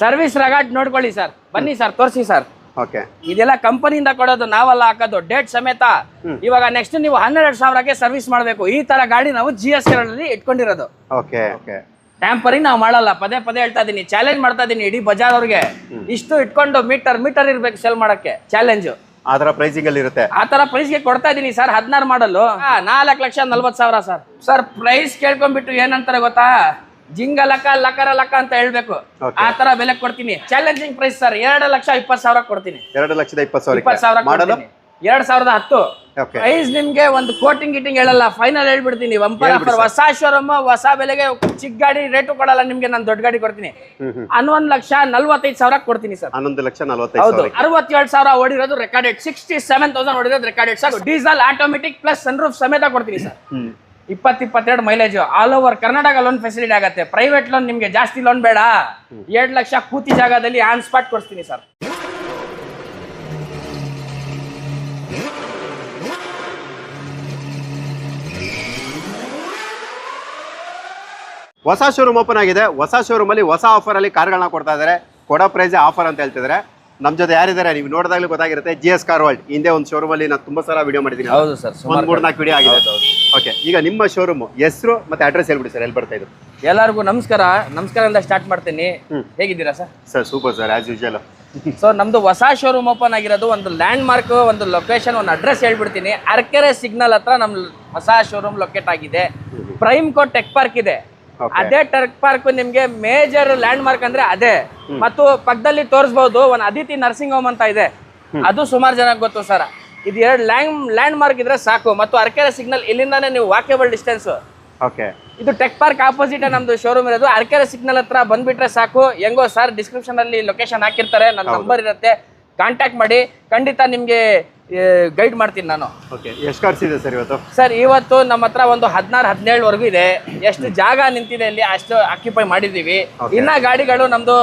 Service ರಗಾಟ್ ನೋಡ್ಕೊಳ್ಳಿ sir. ಬನ್ನಿ sir ತೋರಿಸಿ ಸರ್. ಓಕೆ. ಇದೆಲ್ಲ ಕಂಪನಿಯಿಂದ ಕೊಡೋದು ನಾವೆಲ್ಲ ಹಾಕೋದು ಡೇಟ್ ಸಮೇತ. ಇವಾಗ ನೆಕ್ಸ್ಟ್ ನೀವು ಹನ್ನೆರಡು ಸಾವಿರಕ್ಕೆ ಸರ್ವಿಸ್ ಮಾಡಬೇಕು. ಈ ತರ ಗಾಡಿ ನಾವು ಜಿ ಎಸ್ ಅಲ್ಲಿ ಇಟ್ಕೊಂಡಿರೋದು. Okay okay. ಟ್ಯಾಂಪರಿಂಗ್ ನಾವು ಮಾಡಲ್ಲ. ಪದೇ ಪದೇ ಹೇಳ್ತಾ ಇದೀನಿ ಚಾಲೆಂಜ್ ಮಾಡ್ತಾ ಇದೀನಿ ಇಡೀ ಬಜಾರ್ ಅವ್ರಿಗೆ. ಇಷ್ಟು ಇಟ್ಕೊಂಡು ಮೀಟರ್ ಮೀಟರ್ ಇರ್ಬೇಕು ಸೆಲ್ ಮಾಡಕ್ಕೆ ಚಾಲೆಂಜ್ ಆತರ ಪ್ರೈಸಿಂಗ್ ಅಲ್ಲಿ ಇರುತ್ತೆ. ಆತರ ತರ ಪ್ರೈಸ್ಗೆ ಕೊಡ್ತಾ ಇದೀನಿ ಸರ್ ಹದಿನಾರು ಮಾಡಲು. ನಾಲ್ಕು ಲಕ್ಷ ನಲ್ವತ್ತು ಸಾವಿರ ಸರ್. ಸರ್ ಪ್ರೈಸ್ ಕೇಳ್ಕೊಂಡ್ಬಿಟ್ಟು ಏನಂತಾರೆ ಗೊತ್ತಾ? ಜಿಂಗ ಲಕ ಲಕರ ಲಕ ಅಂತ ಹೇಳ್ಬೇಕು. ಆ ತರ ಬೆಲೆ ಕೊಡ್ತೀನಿ. ಚಾಲೆಂಜಿಂಗ್ ಪ್ರೈಸ್ ಸರ್ ಎರಡು ಲಕ್ಷ ಇಪ್ಪತ್ತು ಸಾವಿರ ಕೊಡ್ತೀನಿ. ಎರಡು ಲಕ್ಷದ ಇಪ್ಪತ್ತು ಇಪ್ಪತ್ತು ಸಾವಿರ ಕೊಡ್ತೀನಿ. ಎರಡ್ ಸಾವಿರದ ಹತ್ತು. ಪ್ರೈಸ್ ನಿಮ್ಗೆ ಒಂದು ಕೋಟಿಂಗ್ ಗಿಟಿಂಗ್ ಹೇಳಲ್ಲ ಫೈನಲ್ ಹೇಳ್ಬಿಡ್ತೀನಿ. ಆಫರ್ ಹೊಸ ಶೋರೂಮ್ ಹೊಸ ಬೆಲೆಗೆ ಚಿಕ್ಕ ಗಾಡಿ ರೇಟು ಕೊಡಲ್ಲ ನಿಮ್ಗೆ ನಾನು ದೊಡ್ಡ ಗಾಡಿ ಕೊಡ್ತೀನಿ. ಹನ್ನೊಂದು ಲಕ್ಷ ನಲ್ವತ್ತೈದು ಸಾವಿರ ಕೊಡ್ತೀನಿ ಸರ್ ಹನ್ನೊಂದು ಲಕ್ಷ ನಲವತ್ತೈದು ಹೌದು. ಅರವತ್ತೇಳು ಸಾವಿರ ಓಡಿರೋದು recorded sixty seven thousand ಓಡಿರೋದು recorded sir diesel automatic plus sunroof ಸಮೇತ ಕೊಡ್ತೀನಿ ಸರ್ ಇಪ್ಪತ್ತು ಇಪ್ಪತ್ತೆರಡು mileage all over Karnataka loan facility ಆಗುತ್ತೆ. ಪ್ರೈವೇಟ್ ಲೋನ್ ನಿಮಗೆ ಜಾಸ್ತಿ ಲೋನ್ ಬೇಡ. ಎರಡು ಲಕ್ಷ ಕೂತಿ ಜಾಗದಲ್ಲಿ ಆನ್ ಸ್ಪಾಟ್ ಕೊಡ್ತೀನಿ ಸರ್ ಹೊಸ ಶೋರೂಮ್ ಓಪನ್ ಆಗಿದೆ. ಹೊಸ ಶೋರೂಮಲ್ಲಿ ಹೊಸ ಆಫರ್ ಅಲ್ಲಿ ಕಾರ್ಗಳನ್ನ ಕೊಡ್ತಾ ಇದ್ದಾರೆ. ಕೊಡೋ ಪ್ರೈಸ್ ಆಫರ್ ಅಂತ ಹೇಳ್ತಿದ್ದಾರೆ. ನಮ್ ಜೊತೆ ಯಾರಿದ್ದಾರೆ ನೀವು ನೋಡಿದಾಗಲೂ ಗೊತ್ತಾಗಿರುತ್ತೆ. ಜಿ ಎಸ್ ಕಾರ್ ವರ್ಲ್ಡ್ ಹಿಂದೆ ಒಂದು ಶೋರೂಮ್ ಅಲ್ಲಿ ನಾನು ತುಂಬಾ ಸಲ ವಿಡಿಯೋ ಮಾಡಿದ್ದೀನಿ. ಹೌದು ಸರ್ ಒಂದ್ ಮೂರ್ ನಾಲ್ಕು ವಿಡಿಯೋ ಆಗಿದೆ. ಓಕೆ ಈಗ ನಿಮ್ಮ ಶೋರೂಮ್ ಹೆಸರು ಮತ್ತೆ ಅಡ್ರೆಸ್ ಹೇಳ್ಬಿಡಿ ಸರ್ ಎಲ್ಲಿ ಬರ್ತಾ ಇದ್ರು ಎಲ್ಲರಿಗೂ ನಮಸ್ಕಾರ. ನಮಸ್ಕಾರದಿಂದ ಸ್ಟಾರ್ಟ್ ಮಾಡ್ತೀನಿ. ಹೇಗಿದ್ದೀರಾ sir? Sir super sir as usual so ನಮ್ದು ಹೊಸ ಶೋರೂಮ್ ಓಪನ್ ಆಗಿರೋದು ಒಂದು ಲ್ಯಾಂಡ್ ಮಾರ್ಕ್ ಒಂದು ಲೊಕೇಶನ್ ಒಂದು ಅಡ್ರೆಸ್ ಹೇಳ್ಬಿಡ್ತೀನಿ. ಅರ್ಕೆರೆ ಸಿಗ್ನಲ್ ಹತ್ರ ನಮ್ ಹೊಸ ಶೋರೂಮ್ ಲೊಕೇಟ್ ಆಗಿದೆ. ಪ್ರೈಮ್ ಕೋರ್ಟ್ ಟೆಕ್ ಪಾರ್ಕ್ ಇದೆ. ಅದೇ ಟರ್ಕ್ ಪಾರ್ಕ್ ನಿಮ್ಗೆ ಮೇಜರ್ ಲ್ಯಾಂಡ್ ಮಾರ್ಕ್ ಅಂದ್ರೆ ಅದೇ. ಮತ್ತು ಪಕ್ಕದಲ್ಲಿ ತೋರಿಸಬಹುದು ಒಂದ್ ಅದಿತಿ ನರ್ಸಿಂಗ್ ಹೋಮ್ ಅಂತ ಇದೆ. ಅದು ಸುಮಾರು ಜನ ಗೊತ್ತು ಸರ್. ಇದು ಎರಡು ಲ್ಯಾಂಡ್ ಲ್ಯಾಂಡ್ ಮಾರ್ಕ್ ಇದ್ರೆ ಸಾಕು. ಮತ್ತು ಅರ್ಕೆರೆ ಸಿಗ್ನಲ್ ಇಲ್ಲಿಂದಾನೇ ನೀವು ವಾಕೇಬಲ್ ಡಿಸ್ಟೆನ್ಸ್ ಓಕೆ ಇದು ಟೆಕ್ ಪಾರ್ಕ್ ಆಪೋಸಿಟ್ ನಮ್ದು ಶೋರೂಮ್ ಇರೋದು. ಅರ್ಕೆರೆ ಸಿಗ್ನಲ್ ಹತ್ರ ಬಂದ್ಬಿಟ್ರೆ ಸಾಕು. ಹೆಂಗೋ ಸರ್ ಡಿಸ್ಕ್ರಿಪ್ಷನ್ ಅಲ್ಲಿ ಲೊಕೇಶನ್ ಹಾಕಿರ್ತಾರೆ. ನನ್ನ ನಂಬರ್ ಇರುತ್ತೆ. ಕಾಂಟ್ಯಾಕ್ಟ್ ಮಾಡಿ. ಖಂಡಿತ ನಿಮ್ಗೆ ಗೈಡ್ ಮಾಡ್ತೀನಿ ನಾನು. ಓಕೆ ಎಷ್ಟು ಕಾರ್ಸ್ ಇದೆ ಸರ್ ಇವತ್ತು? ಸರ್ ಇವತ್ತು ನಮ್ಮ ಹತ್ರ ಒಂದು ಹದಿನಾರು ಹದಿನೇಳವರೆಗೂ ಇದೆ. ಎಷ್ಟು ಜಾಗ ನಿಂತಿದೆ ಇಲ್ಲಿ ಅಷ್ಟು ಆಕ್ಯುಪೈ ಮಾಡಿದ್ದೀವಿ. ಇನ್ನ ಗಾಡಿಗಳು ನಮ್ದು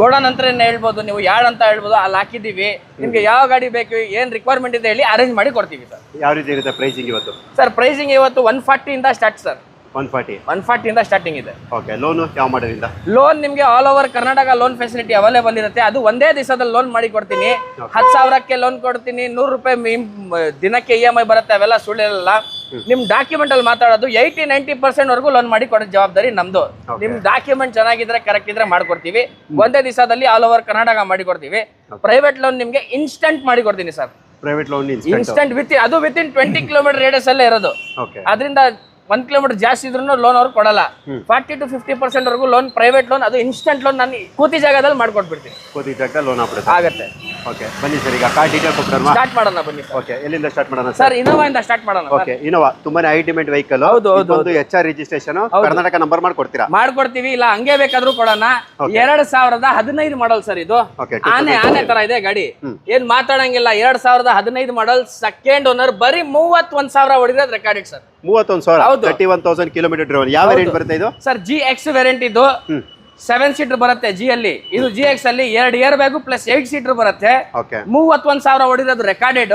ಗೋಡನ್ ಅಂತ ಹೇಳ್ಬೋದು. ನೀವು ಯಾಡ್ ಅಂತ ಹೇಳ್ಬೋದು ಅಲ್ಲಿ ಹಾಕಿದ್ದೀವಿ. ನಿಮ್ಗೆ ಯಾವ ಗಾಡಿ ಬೇಕು ಏನ್ ರಿಕ್ವೈರ್ಮೆಂಟ್ ಇದೆ ಹೇಳಿ ಅರೇಂಜ್ ಮಾಡಿ ಕೊಡ್ತೀವಿ ಸರ್ ಯಾವ ರೀತಿ ಇರುತ್ತೆ ಪ್ರೈಸಿಂಗ್ ಇವತ್ತು? ಸರ್ ಪ್ರೈಸಿಂಗ್ ಇವತ್ತು one ಫಾರ್ಟಿಯಿಂದ start sir one forty one ಫಾರ್ಟಿಯಿಂದ starting ಇದೆ. ಓಕೆ ಲೋನು ಯಾವ ಮಾಡೋದ್ರಿಂದ? ಲೋನ್ ನಿಮಗೆ all over Karnataka loan facility available ಇರುತ್ತೆ. ಅದು ಒಂದೇ ದಿವಸದಲ್ಲಿ ಲೋನ್ ಮಾಡಿ ಕೊಡ್ತೀನಿ. ಹತ್ತು ಸಾವಿರಕ್ಕೆ ಲೋನ್ ಕೊಡ್ತೀನಿ. ನೂರು ರೂಪಾಯಿ ದಿನಕ್ಕೆ ಇ ಎಂ ಐ ಬರುತ್ತೆ ಅವೆಲ್ಲ ಸುಳ್ಳಿರಲ್ಲ ನಿಮ್ ಡಾಕ್ಯುಮೆಂಟ್ ಅಲ್ಲಿ ಮಾತಾಡೋದು ಏಯ್ಟಿ ನೈಂಟಿ ಪರ್ಸೆಂಟ್ ವರೆಗೂ ಲೋನ್ ಮಾಡಿ ಕೊಡೋ ಜವಾಬ್ದಾರಿ ನಮ್ದು. ನಿಮ್ ಡಾಕ್ಯುಮೆಂಟ್ ಚೆನ್ನಾಗಿದ್ರೆ ಕರೆಕ್ಟ್ ಇದ್ರೆ ಮಾಡ್ಕೊಡ್ತೀವಿ. ಒಂದೇ ದಿವಸದಲ್ಲಿ ಆಲ್ ಓವರ್ ಕರ್ನಾಟಕ ಮಾಡಿ ಕೊಡ್ತೀವಿ. ಪ್ರೈವೇಟ್ ಲೋನ್ ನಿಮ್ಗೆ ಇನ್ಸ್ಟಂಟ್ ಮಾಡಿ ಕೊಡ್ತೀನಿ sir private loan instant with ಅದು within twenty kilometre radius ಅಲ್ಲೇ ಇರೋದು. ಅದರಿಂದ ಒಂದ್ ಕಿಲೋಮೀಟರ್ ಜಾಸ್ತಿ ಇದ್ರೂ ಲೋನ್ ಅವ್ರು ಕೊಡಲ್ಲ. ಫಾರ್ಟಿ ಟು ಫಿಫ್ಟಿ ಪರ್ಸೆಂಟ್ ವರೆಗೂ ಲೋನ್ ಪ್ರೈವೇಟ್ ಲೋನ್ ಅದು ಇನ್ಸ್ಟೆಂಟ್ ಲೋನ್ ನಾನು ಕೂತಿ ಜಾಗದಲ್ಲಿ ಮಾಡ್ಕೊಟ್ಬಿಡ್ತೀನಿ. ಕೂತಿ ಜಾಗದಲ್ಲಿ ಲೋನ್ ಆಗ್ಬಿಡುತ್ತೆ ಆಗತ್ತೆ. ಓಕೆ ಬನ್ನಿ ಸರ್ ಈಗ ಕಾರ್ ಡೀಟೇಲ್ ಕೊಟ್ಬಿಡೋಣ. ಸ್ಟಾರ್ಟ್ ಮಾಡೋಣ ಬನ್ನಿ ಓಕೆ ಎಲ್ಲಿಂದ ಸ್ಟಾರ್ಟ್ ಮಾಡೋಣ ಸರ್? ಸರ್ ಇನೋವಾ ಇಂದ ಸ್ಟಾರ್ಟ್ ಮಾಡೋಣ ಓಕೆ ಇನೋವಾ ತುಂಬಾನೇ ಐಟಿಮೆಂಟ್ ವೆಹಿಕಲ್ ಹೌದು, ಹೌದು, ಒಂದು H R registration Karnataka number ಮಾಡ್ಕೊಡ್ತೀರಾ? ಮಾಡ್ಕೊಡ್ತೀವಿ ಇಲ್ಲ ಹಂಗೆ ಬೇಕಾದ್ರೂ ಕೊಡೋಣ. ಎರಡ್ ಸಾವಿರದ ಹದಿನೈದು ಮಾಡಲ್ ಸರ್ ಇದು. ಆನೆ ಆನೆ ತರ ಇದೆ ಗಾಡಿ. ಏನ್ ಮಾತಾಡಂಗಿಲ್ಲ ಎರಡ್ ಸಾವಿರದ ಹದಿನೈದು ಮಾಡಲ್ ಸೆಕೆಂಡ್ ಓನರ್ ಬರೀ ಮೂವತ್ತೊಂದ್ ಸಾವಿರ ಹೊಡಿರೋದು ರೆಕಾರ್ಡೆಡ್ ಸರ್. ಮೂವತ್ತೊಂದ್ ಸಾವಿರ. Thirty one thousand kilometre driver ಯಾವ ವೇರಿಯಂಟ್ ಬರುತ್ತೆ ಇದು? ಸರ್ ಜಿ ಎಕ್ಸ್ ವೇರಿಯಂಟ್ ಇದು ಸೆವೆನ್ ಸೀಟರ್ ಬರುತ್ತೆ ಜಿ ಅಲ್ಲಿ. ಇದು ಜಿ ಎಕ್ಸ್ ಅಲ್ಲಿ ಎರಡು air bag plus eight seater ಬರುತ್ತೆ. ಓಕೆ ಮೂವತ್ತೊಂದ್ ಸಾವಿರ ಹೊಡಿರೋದು ರೆಕಾರ್ಡೆಡ್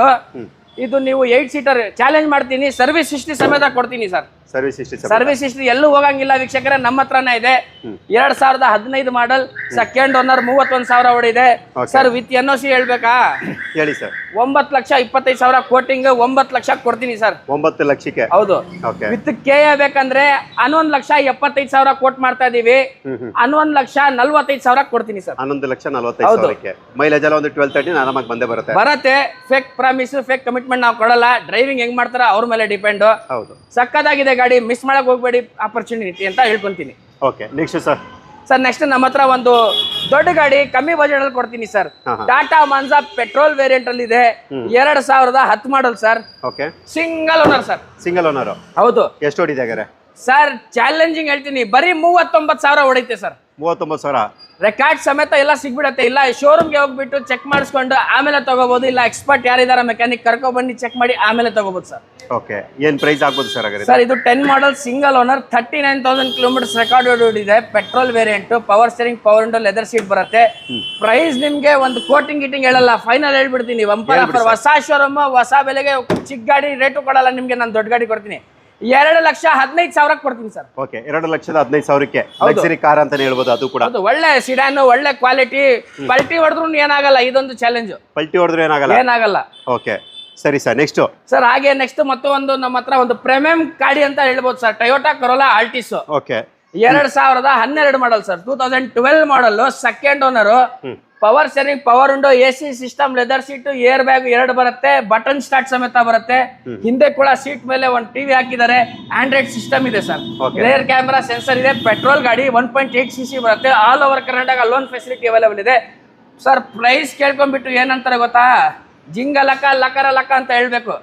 ಇದು ನೀವು ಏಟ್ ಸೀಟರ್ ಚಾಲೆಂಜ್ ಮಾಡ್ತೀನಿ ಸರ್ವಿಸ್ ಹಿಸ್ಟ್ರಿ ಸಮೇತ ಕೊಡ್ತೀನಿ ಸರ್. ಸರ್ವಿಸ್ ಇಷ್ಟು ಸರ್ವಿಸ್ ಹಿಸ್ಟ್ರಿ ಎಲ್ಲೂ ಹೋಗಂಗಿಲ್ಲ ವೀಕ್ಷಕರೇ ನಮ್ಮ ಹತ್ರನೇ ಇದೆ. ಎರಡ್ ಸಾವಿರದ ಹದಿನೈದು ಮಾಡಲ್ ಸೆಕೆಂಡ್ ಓನರ್ ಮೂವತ್ತೊಂದ್ ಸಾವಿರ ಓಡಿದೆ. Sir with N O C ಹೇಳ್ಬೇಕಾ? ಹೇಳಿ ಸರ್. ಒಂಬತ್ತು ಲಕ್ಷ ಇಪ್ಪತ್ತೈದು ಸಾವಿರ ಕೋಟಿಂಗ್ ಒಂಬತ್ತು ಲಕ್ಷ ಕೊಡ್ತೀನಿ ಸರ್. ಒಂಬತ್ತು ಲಕ್ಷಕ್ಕೆ? ಹೌದು. ವಿತ್ ಕೆ ಎ ಬೇಕಂದ್ರೆ ಹನ್ನೊಂದು ಲಕ್ಷ ಎಪ್ಪತ್ತೈದು ಸಾವಿರ ಕೋಟ್ ಮಾಡ್ತಾ ಇದೀವಿ. ಹನ್ನೊಂದು ಲಕ್ಷ ನಲ್ವತ್ತೈದು ಸಾವಿರ ಕೊಡ್ತೀನಿ ಸರ್. ಹನ್ನೊಂದು ಲಕ್ಷ ನಲವತ್ತೈದು ಮೈಲೇಜ್ ಎಲ್ಲ ಒಂದು ಟ್ವೆಲ್ ತರ್ಟಿ ಆರಾಮಾಗಿ ಬಂದೇ ಬರುತ್ತೆ. ಬರತ್ತೆ. ಫೇಕ್ ಪ್ರಾಮಿಸ್ ಫೇಕ್ ಕಮಿಟ್ಮೆಂಟ್ ನಾವು ಕೊಡಲ್ಲ. ಡ್ರೈವಿಂಗ್ ಹೆಂಗ್ ಮಾಡ್ತಾರ ಅವ್ರ ಮೇಲೆ ಡಿಪೆಂಡ್ ಹೌದು. ಸಕ್ಕದಾಗಿದೆ ಗಾಡಿ ಮಿಸ್ ಮಾಡಕ್ ಹೋಗ್ಬೇಡಿ ಆಪರ್ಚುನಿಟಿ ಅಂತ ಹೇಳ್ಕೊಂತೀನಿ. Okay next sir sir next ನಮ್ಮ ಹತ್ರ ಒಂದು ದೊಡ್ಡ ಗಾಡಿ ಕಮ್ಮಿ ಬಜೆಟ್ ಅಲ್ಲಿ ಕೊಡ್ತೀನಿ sir. Tata Manza petrol variant ಅಲ್ಲಿ ಇದೆ. ಎರಡ್ ಸಾವಿರದ ಹತ್ತು model sir okay single owner sir single owner ಹೌದು. ಎಷ್ಟು ಹೊಡಿದೆ ಸರ್ ಚಾಲೆಂಜಿಂಗ್ ಹೇಳ್ತೀನಿ. ಬರೀ ಮೂವತ್ತೊಂಬತ್ತು ಸಾವಿರ ಹೊಡೈತೆ ಸರ್ ಮೂವತ್ತೊಂಬತ್ತು ಸಾವಿರ. ರೆಕಾರ್ಡ್ ಸಮೇತ ಎಲ್ಲ ಸಿಗ್ಬಿಡತ್ತೆ. ಇಲ್ಲ ಶೋರೂಮ್ಗೆ ಹೋಗ್ಬಿಟ್ಟು ಚೆಕ್ ಮಾಡಿಸ್ಕೊಂಡು ಆಮೇಲೆ ತಗೋಬಹುದು ಇಲ್ಲ ಎಕ್ಸ್ಪರ್ಟ್ ಯಾರಿದಾರ ಮೆಕ್ಯಾನಿಕ್ ಕರ್ಕೊ ಬನ್ನಿ ಚೆಕ್ ಮಾಡಿ ಆಮೇಲೆ ತಗೋಬಹುದು ಸರ್. ಓಕೆ ಏನ್ ಪ್ರೈಸ್ ಆಗ್ಬೋದು ಸರ್ ಹಾಗಾದ್ರೆ? ಸರ್ ಇದು ten model single owner thirty nine thousand kilometres record ಇದೆ petrol variant power steering power and leather seat ಬರುತ್ತೆ ಪ್ರೈಸ್ ನಿಮ್ಗೆ ಒಂದು ಕೋಟಿಂಗ್ ಗಿಟಿಂಗ್ ಹೇಳಲ್ಲ. ಫೈನಲ್ ಹೇಳ್ಬಿಡ್ತೀನಿ. ಆಫರ್ ಹೊಸ ಶೋರೂಮ್ ಹೊಸ ಬೆಲೆಗೆ ಚಿಕ್ಕ ಗಾಡಿ ರೇಟು ಕೊಡಲ್ಲ. ನಿಮ್ಗೆ ನಾನು ದೊಡ್ಡ ಗಾಡಿ ಕೊಡ್ತೀನಿ. ಎರಡು ಲಕ್ಷ ಹದಿನೈದು ಸಾವಿರಕ್ಕೆ ಕೊಡ್ತೀನಿ ಸರ್. ಓಕೆ ಎರಡು ಲಕ್ಷದ ಹದಿನೈದು ಸಾವಿರಕ್ಕೆ ಲಕ್ಸರಿ ಕಾರ್ ಅಂತಾನೆ ಹೇಳ್ಬೋದು ಅದು ಕೂಡ. ಅದು ಒಳ್ಳೆ ಸಿಡಾನ್ ಒಳ್ಳೆ ಕ್ವಾಲಿಟಿ ಪಲ್ಟಿ ಹೊಡೆದ್ರು ಏನಾಗಲ್ಲ ಇದೊಂದು ಚಾಲೆಂಜ್ ಪಲ್ಟಿ ಹೊಡೆದ್ರು ಏನಾಗಲ್ಲ? ಏನಾಗಲ್ಲ. ಓಕೆ ಸರಿ ಸರ್ ನೆಕ್ಸ್ಟ್ ಸರ್ ಹಾಗೆ ನೆಕ್ಸ್ಟ್ ಮತ್ತೊಂದು ನಮ್ಮ ಹತ್ರ ಒಂದು ಪ್ರೀಮಿಯಂ ಗಾಡಿ ಅಂತ ಹೇಳ್ಬೋದು sir Toyota Corolla Altis okay. ಎರಡ್ ಸಾವಿರದ ಹನ್ನೆರಡು model sir two thousand twelve model second owner power steering power window A C system leather seat air bag ಎರಡು ಬರುತ್ತೆ. ಬಟನ್ ಸ್ಟಾರ್ಟ್ ಸಮೇತ ಬರುತ್ತೆ. ಹಿಂದೆ ಕೂಡ ಸೀಟ್ ಮೇಲೆ ಒಂದು ಟಿವಿ ಹಾಕಿದ್ದಾರೆ. ಆಂಡ್ರಾಯ್ಡ್ ಸಿಸ್ಟಮ್ ಇದೆ ಸರ್. ರೇರ್ ಕ್ಯಾಮೆರಾ ಸೆನ್ಸರ್ ಇದೆ. ಪೆಟ್ರೋಲ್ ಗಾಡಿ one point eight C C ಬರುತ್ತೆ. All over Karnataka loan facility available ಇದೆ. ಸರ್ ಪ್ರೈಸ್ ಕೇಳ್ಕೊಂಡ್ಬಿಟ್ಟು ಏನಂತಾರೆ ಗೊತ್ತಾ? ಜಿಂಗ ಲಕ ಲಕರ ಲಕ ಅಂತ ಹೇಳ್ಬೇಕು.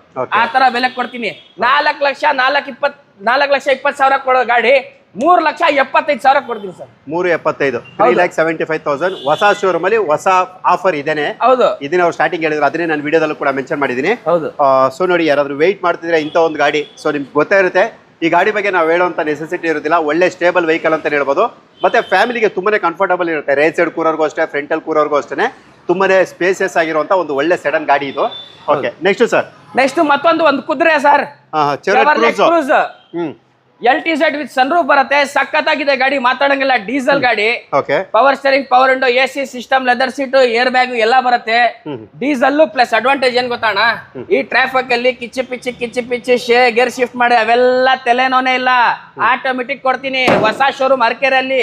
ಆ ತರ ಬೆಲೆ ಕೊಡ್ತೀನಿ. ನಾಲ್ಕು ಲಕ್ಷ ನಾಲ್ಕು ಇಪ್ಪತ್ ನಾಲ್ಕು ಲಕ್ಷ ಇಪ್ಪತ್ತು ಸಾವಿರ ಕೊಡೋ ಗಾಡಿ ಮೂರ್ ಲಕ್ಷ ಎಪ್ಪತ್ತೈದು ಸಾವಿರ ಕೊಡ್ತೀನಿ ಸರ್. ಮೂರು ಎಪ್ಪತ್ತೈದು. Three lakh seventy five thousand ಹೊಸ ಶೋರೂಮ್ ಅಲ್ಲಿ ಹೊಸ ಆಫರ್ ಇದೇನೆ. ಹೌದು. ಇದನ್ನ ಅವ್ರು ಸ್ಟಾರ್ಟಿಂಗ್ ಹೇಳಿದ್ರು. ಅದನ್ನೇ ನಾನು ವಿಡಿಯೋದಲ್ಲೂ ಕೂಡ ಮೆನ್ಷನ್ ಮಾಡಿದ್ದೀನಿ. ಹೌದು. ಸೊ ನೋಡಿ ಯಾರಾದ್ರೂ ವೆಯ್ಟ್ ಮಾಡ್ತಿದ್ರೆ ಇಂಥ ಒಂದು ಗಾಡಿ. ಸೊ ನಿಮ್ಗೆ ಗೊತ್ತೇ ಇರುತ್ತೆ ಈ ಗಾಡಿ ಬಗ್ಗೆ ನಾವು ಹೇಳುವಂಥ ನೆಸೆಸಿಟಿ ಇರೋದಿಲ್ಲ. ಒಳ್ಳೆ ಸ್ಟೇಬಲ್ ವೆಹಿಕಲ್ ಅಂತ ಹೇಳ್ಬೋದು. ಮತ್ತೆ ಫ್ಯಾಮಿಲಿಗೆ ತುಂಬಾನೇ ಕಂಫರ್ಟಬಲ್ ಇರುತ್ತೆ. ರೇಟ್ ಸೈಡ್ ಕೂರೋರ್ಗೂ ಅಷ್ಟೇ ಫ್ರಂಟಲ್ ಕೂರೋರ್ಗೂ ಅಷ್ಟೇ ತುಂಬಾನೇ ಸ್ಪೇಸಿಯಸ್ ಆಗಿರುವಂತ ಒಂದು ಒಳ್ಳೆ ಸಡನ್ ಗಾಡಿ ಇದು. ಓಕೆ ನೆಕ್ಸ್ಟ್ ಸರ್ ನೆಕ್ಸ್ಟ್ ಮತ್ತೊಂದು ಒಂದು ಕುದುರೆ sir. Hmm. L T set with sunroof ಬರುತ್ತೆ ಸಖತ್ತಾಗಿದೆ ಗಾಡಿ ಮಾತಾಡಂಗಿಲ್ಲ ಡೀಸೆಲ್ ಗಾಡಿ. Okay power steering power window A C system leather seat air bag ಎಲ್ಲ ಬರುತ್ತೆ. ಡೀಸೆಲ್ ಪ್ಲಸ್ ಅಡ್ವಾಂಟೇಜ್ ಏನ್ ಗೊತ್ತಾಣ ಈ ಟ್ರಾಫಿಕ್ ಅಲ್ಲಿ ಕಿಚ್ಚಿ ಪಿಚ್ಚಿ ಕಿಚ್ಚಿ ಪಿಚ್ಚಿ ಶೇ ಗೇರ್ ಶಿಫ್ಟ್ ಮಾಡಿ ಅವೆಲ್ಲ ತಲೆನೋನೇ ಇಲ್ಲ. ಆಟೋಮೆಟಿಕ್ ಕೊಡ್ತೀನಿ ಹೊಸ ಶೋರೂಮ್ ಅರಕೆರೆಯಲ್ಲಿ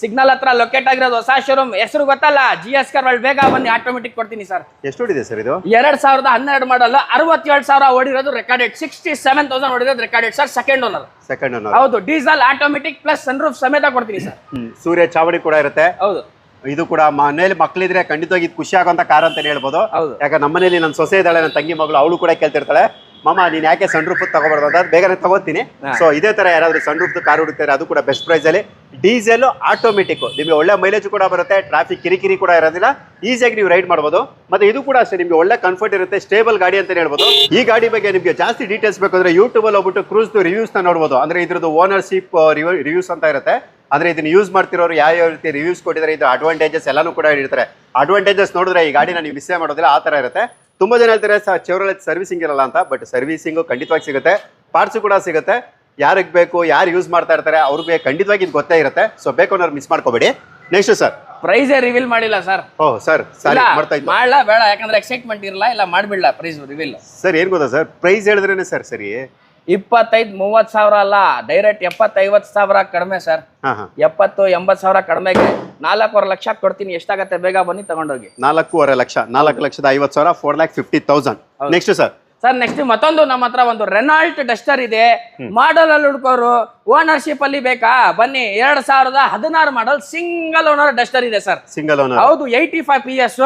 ಸಿಗ್ನಲ್ ಹತ್ರ ಲೊಕೇಟ್ ಆಗಿರೋದು ಹೊಸ ಶೋರೂಮ್ ಹೆಸರು ಗೊತ್ತಲ್ಲ? ಜಿ ಎಸ್ ಕರ್ ಬೇಗ ಬನ್ನಿ ಆಟೋಮೆಟಿಕ್ ಕೊಡ್ತೀನಿ ಸರ್ ಎಷ್ಟು ಹೊಡಿದೆ ಸರ್ ಇದು? ಎರಡ್ ಸಾವಿರದ ಹನ್ನೆರಡು ಮಾಡಲ್ ಅರವತ್ತೇಳು ಸಾವಿರ ಓಡಿರೋದು recorded sixty seven thousand ಓಡಿರೋದು recorded sir second owner second owner ಹೌದು ಡೀಸೆಲ್ ಆಟೋಮೆಟಿಕ್ ಪ್ಲಸ್ ಸನ್ರೂಫ್ ಸಮೇತ ಕೊಡ್ತೀನಿ ಸರ್ ಸೂರ್ಯ ಚಾವಡಿ ಕೂಡ ಇರುತ್ತೆ. ಹೌದು. ಇದು ಕೂಡ ಮನೇಲಿ ಮಕ್ಕಳಿದ್ರೆ ಖಂಡಿತವಾಗಿ ಖುಷಿ ಆಗುವಂತ ಕಾರ್ ಅಂತ ಹೇಳ್ಬೋದು. ಹೌದು. ಯಾಕಂದ್ರೆ ನಮ್ಮನೇಲಿ ನನ್ನ ಸೊಸೆ ಇದ್ದಾಳೆ ನನ್ನ ತಂಗಿ ಮಗಳು ಅವಳು ಕೂಡ ಕೇಳ್ತಿರ್ತಾಳೆ. ಮಾಮ ನೀನ್ ಯಾಕೆ ಸಣ್ಣ ರೂಫ್ ತಗೋಬಾರ್ದು ಅಂತ ಬೇಗನೆ ತಗೋತೀನಿ. ಸೊ ಇದೇ ತರ ಯಾರಾದ್ರೂ ಸನ್ ರೂಫ್ ಕಾರ್ ಹುಡುಕ್ತಾರೆ ಅದು ಕೂಡ ಬೆಸ್ಟ್ ಪ್ರೈಸ್ ಅಲ್ಲಿ. ಡೀಸೆಲ್ ಆಟೋಮೆಟಿಕ್ ನಿಮಗೆ ಒಳ್ಳೆ ಮೈಲೇಜ್ ಕೂಡ ಬರುತ್ತೆ ಟ್ರಾಫಿಕ್ ಕಿರಿಕಿರಿ ಕೂಡ ಇರೋದಿಲ್ಲ. ಈಸಿಯಾಗಿ ನೀವು ರೈಡ್ ಮಾಡಬಹುದು ಮತ್ತೆ ಇದು ಕೂಡ ಅಷ್ಟೇ ನಿಮಗೆ ಒಳ್ಳೆ ಕಂಫರ್ಟ್ ಇರುತ್ತೆ ಸ್ಟೇಬಲ್ ಗಾಡಿ ಅಂತ ಹೇಳ್ಬೋದು. ಈ ಗಾಡಿ ಬಗ್ಗೆ ನಿಮಗೆ ಜಾಸ್ತಿ ಡೀಟೇಲ್ಸ್ ಬೇಕಂದ್ರೆ ಯೂಟ್ಯೂಬ್ ಅಲ್ಲಿ ಹೋಗ್ಬಿಟ್ಟು ಕ್ರೂಸ್ ರಿವ್ಯೂಸ್ನ ನೋಡಬಹುದು ಅಂದ್ರೆ ಇದ್ರದ್ದು ಓನರ್ಶಿಪ್ ರಿವ್ಯೂಸ್ ಅಂತ ಇರುತ್ತೆ. ಅಂದ್ರೆ ಇದನ್ನು ಯೂಸ್ ಮಾಡ್ತಿರೋರು ಯಾವ ಯಾವ ರೀತಿ ರಿವ್ಯೂಸ್ ಕೊಟ್ಟಿದ್ದಾರೆ ಇದು ಅಡ್ವಾಂಟೇಜಸ್ ಎಲ್ಲಾನು ಕೂಡ ಹೇಳಿರ್ತಾರೆ. ಅಡ್ವಾಂಟೇಜಸ್ ನೋಡಿದ್ರೆ ಈ ಗಾಡಿನ ನೀವು ಮಿಸ್ಸೇ ಮಾಡೋದಿಲ್ಲ ಆ ತರ ಇರುತ್ತೆ. ತುಂಬಾ ಜನ ಹೇಳ್ತಾರೆ ಚೆವರಳೆ ಸರ್ವಿಸಿಂಗ್ ಇರಲ್ಲ ಅಂತ ಬಟ್ ಸರ್ವಿಸಿಂಗು ಖಂಡಿತವಾಗಿ ಸಿಗುತ್ತೆ. ಪಾರ್ಟ್ಸು ಕೂಡ ಸಿಗುತ್ತೆ. ಯಾರಿಗೆ ಬೇಕು ಯಾರು ಯೂಸ್ ಮಾಡ್ತಾ ಇರ್ತಾರೆ ಅವ್ರಿಗೆ ಖಂಡಿತವಾಗಿ ಇದು ಗೊತ್ತೇ ಇರುತ್ತೆ. ಸೊ ಬೇಕು ಅನ್ನೋರು ಮಿಸ್ ಮಾಡ್ಕೋಬೇಡಿ. ನೆಕ್ಸ್ಟ್ ಸರ್ ಪ್ರೈಸೇ ರಿವೀಲ್ ಮಾಡಿಲ್ಲ ಸರ್ ಓಹ್ ಸರ್ ಸರಿ ಮಾಡ್ತಾ ಇದ್ದು. ಮಾಡಲ್ಲ ಬೇಡ ಯಾಕಂದ್ರೆ ಎಕ್ಸೈಟ್ಮೆಂಟ್ ಇರಲ್ಲ ಇಲ್ಲ ಮಾಡ್ಬಿಡ್ಲಾ ಪ್ರೈಸ್ ರಿವೀಲ್ ಸರ್ ಏನ್ ಗೊತ್ತಾ ಸರ್ ಪ್ರೈಸ್ ಹೇಳಿದ್ರೇನೆ ಸರ್ ಸರಿ. ಇಪ್ಪತ್ತೈದು ಮೂವತ್ ಸಾವಿರ ಅಲ್ಲ ಡೈರೆಕ್ಟ್ ಎಪ್ಪತ್ತೈವತ್ತು ಸಾವಿರ ಕಡಿಮೆ ಸರ್. ಎಪ್ಪತ್ತು ಎಂಬತ್ತು ಸಾವಿರ ಕಡಿಮೆಗೆ ನಾಲ್ಕೂವರೆ ಲಕ್ಷ ಕೊಡ್ತೀನಿ ಎಷ್ಟಾಗತ್ತೆ ಬೇಗ ಬನ್ನಿ ತಗೊಂಡೋಗಿ. ನಾಲ್ಕೂವರೆ ಲಕ್ಷ ನಾಲ್ಕು ಲಕ್ಷದ ಐವತ್ತು ಸಾವಿರ four lakh fifty thousand next sir sir next ಮತ್ತೊಂದು ನಮ್ಮ ಹತ್ರ ಒಂದು ರೆನಾಲ್ಟ್ ಡಸ್ಟರ್ ಇದೆ. ಮಾಡಲ್ ಅಲ್ಲಿ ಹುಡ್ಕೋರು ಓನರ್ಶಿಪ್ ಅಲ್ಲಿ ಬೇಕಾ? ಬನ್ನಿ ಎರಡ್ ಸಾವಿರದ ಹದಿನಾರು ಮಾಡಲ್ ಸಿಂಗಲ್ ಓನರ್ ಡಸ್ಟರ್ ಇದೆ ಸರ್ ಸಿಂಗಲ್ ಓನರ್ ಹೌದು eighty five P S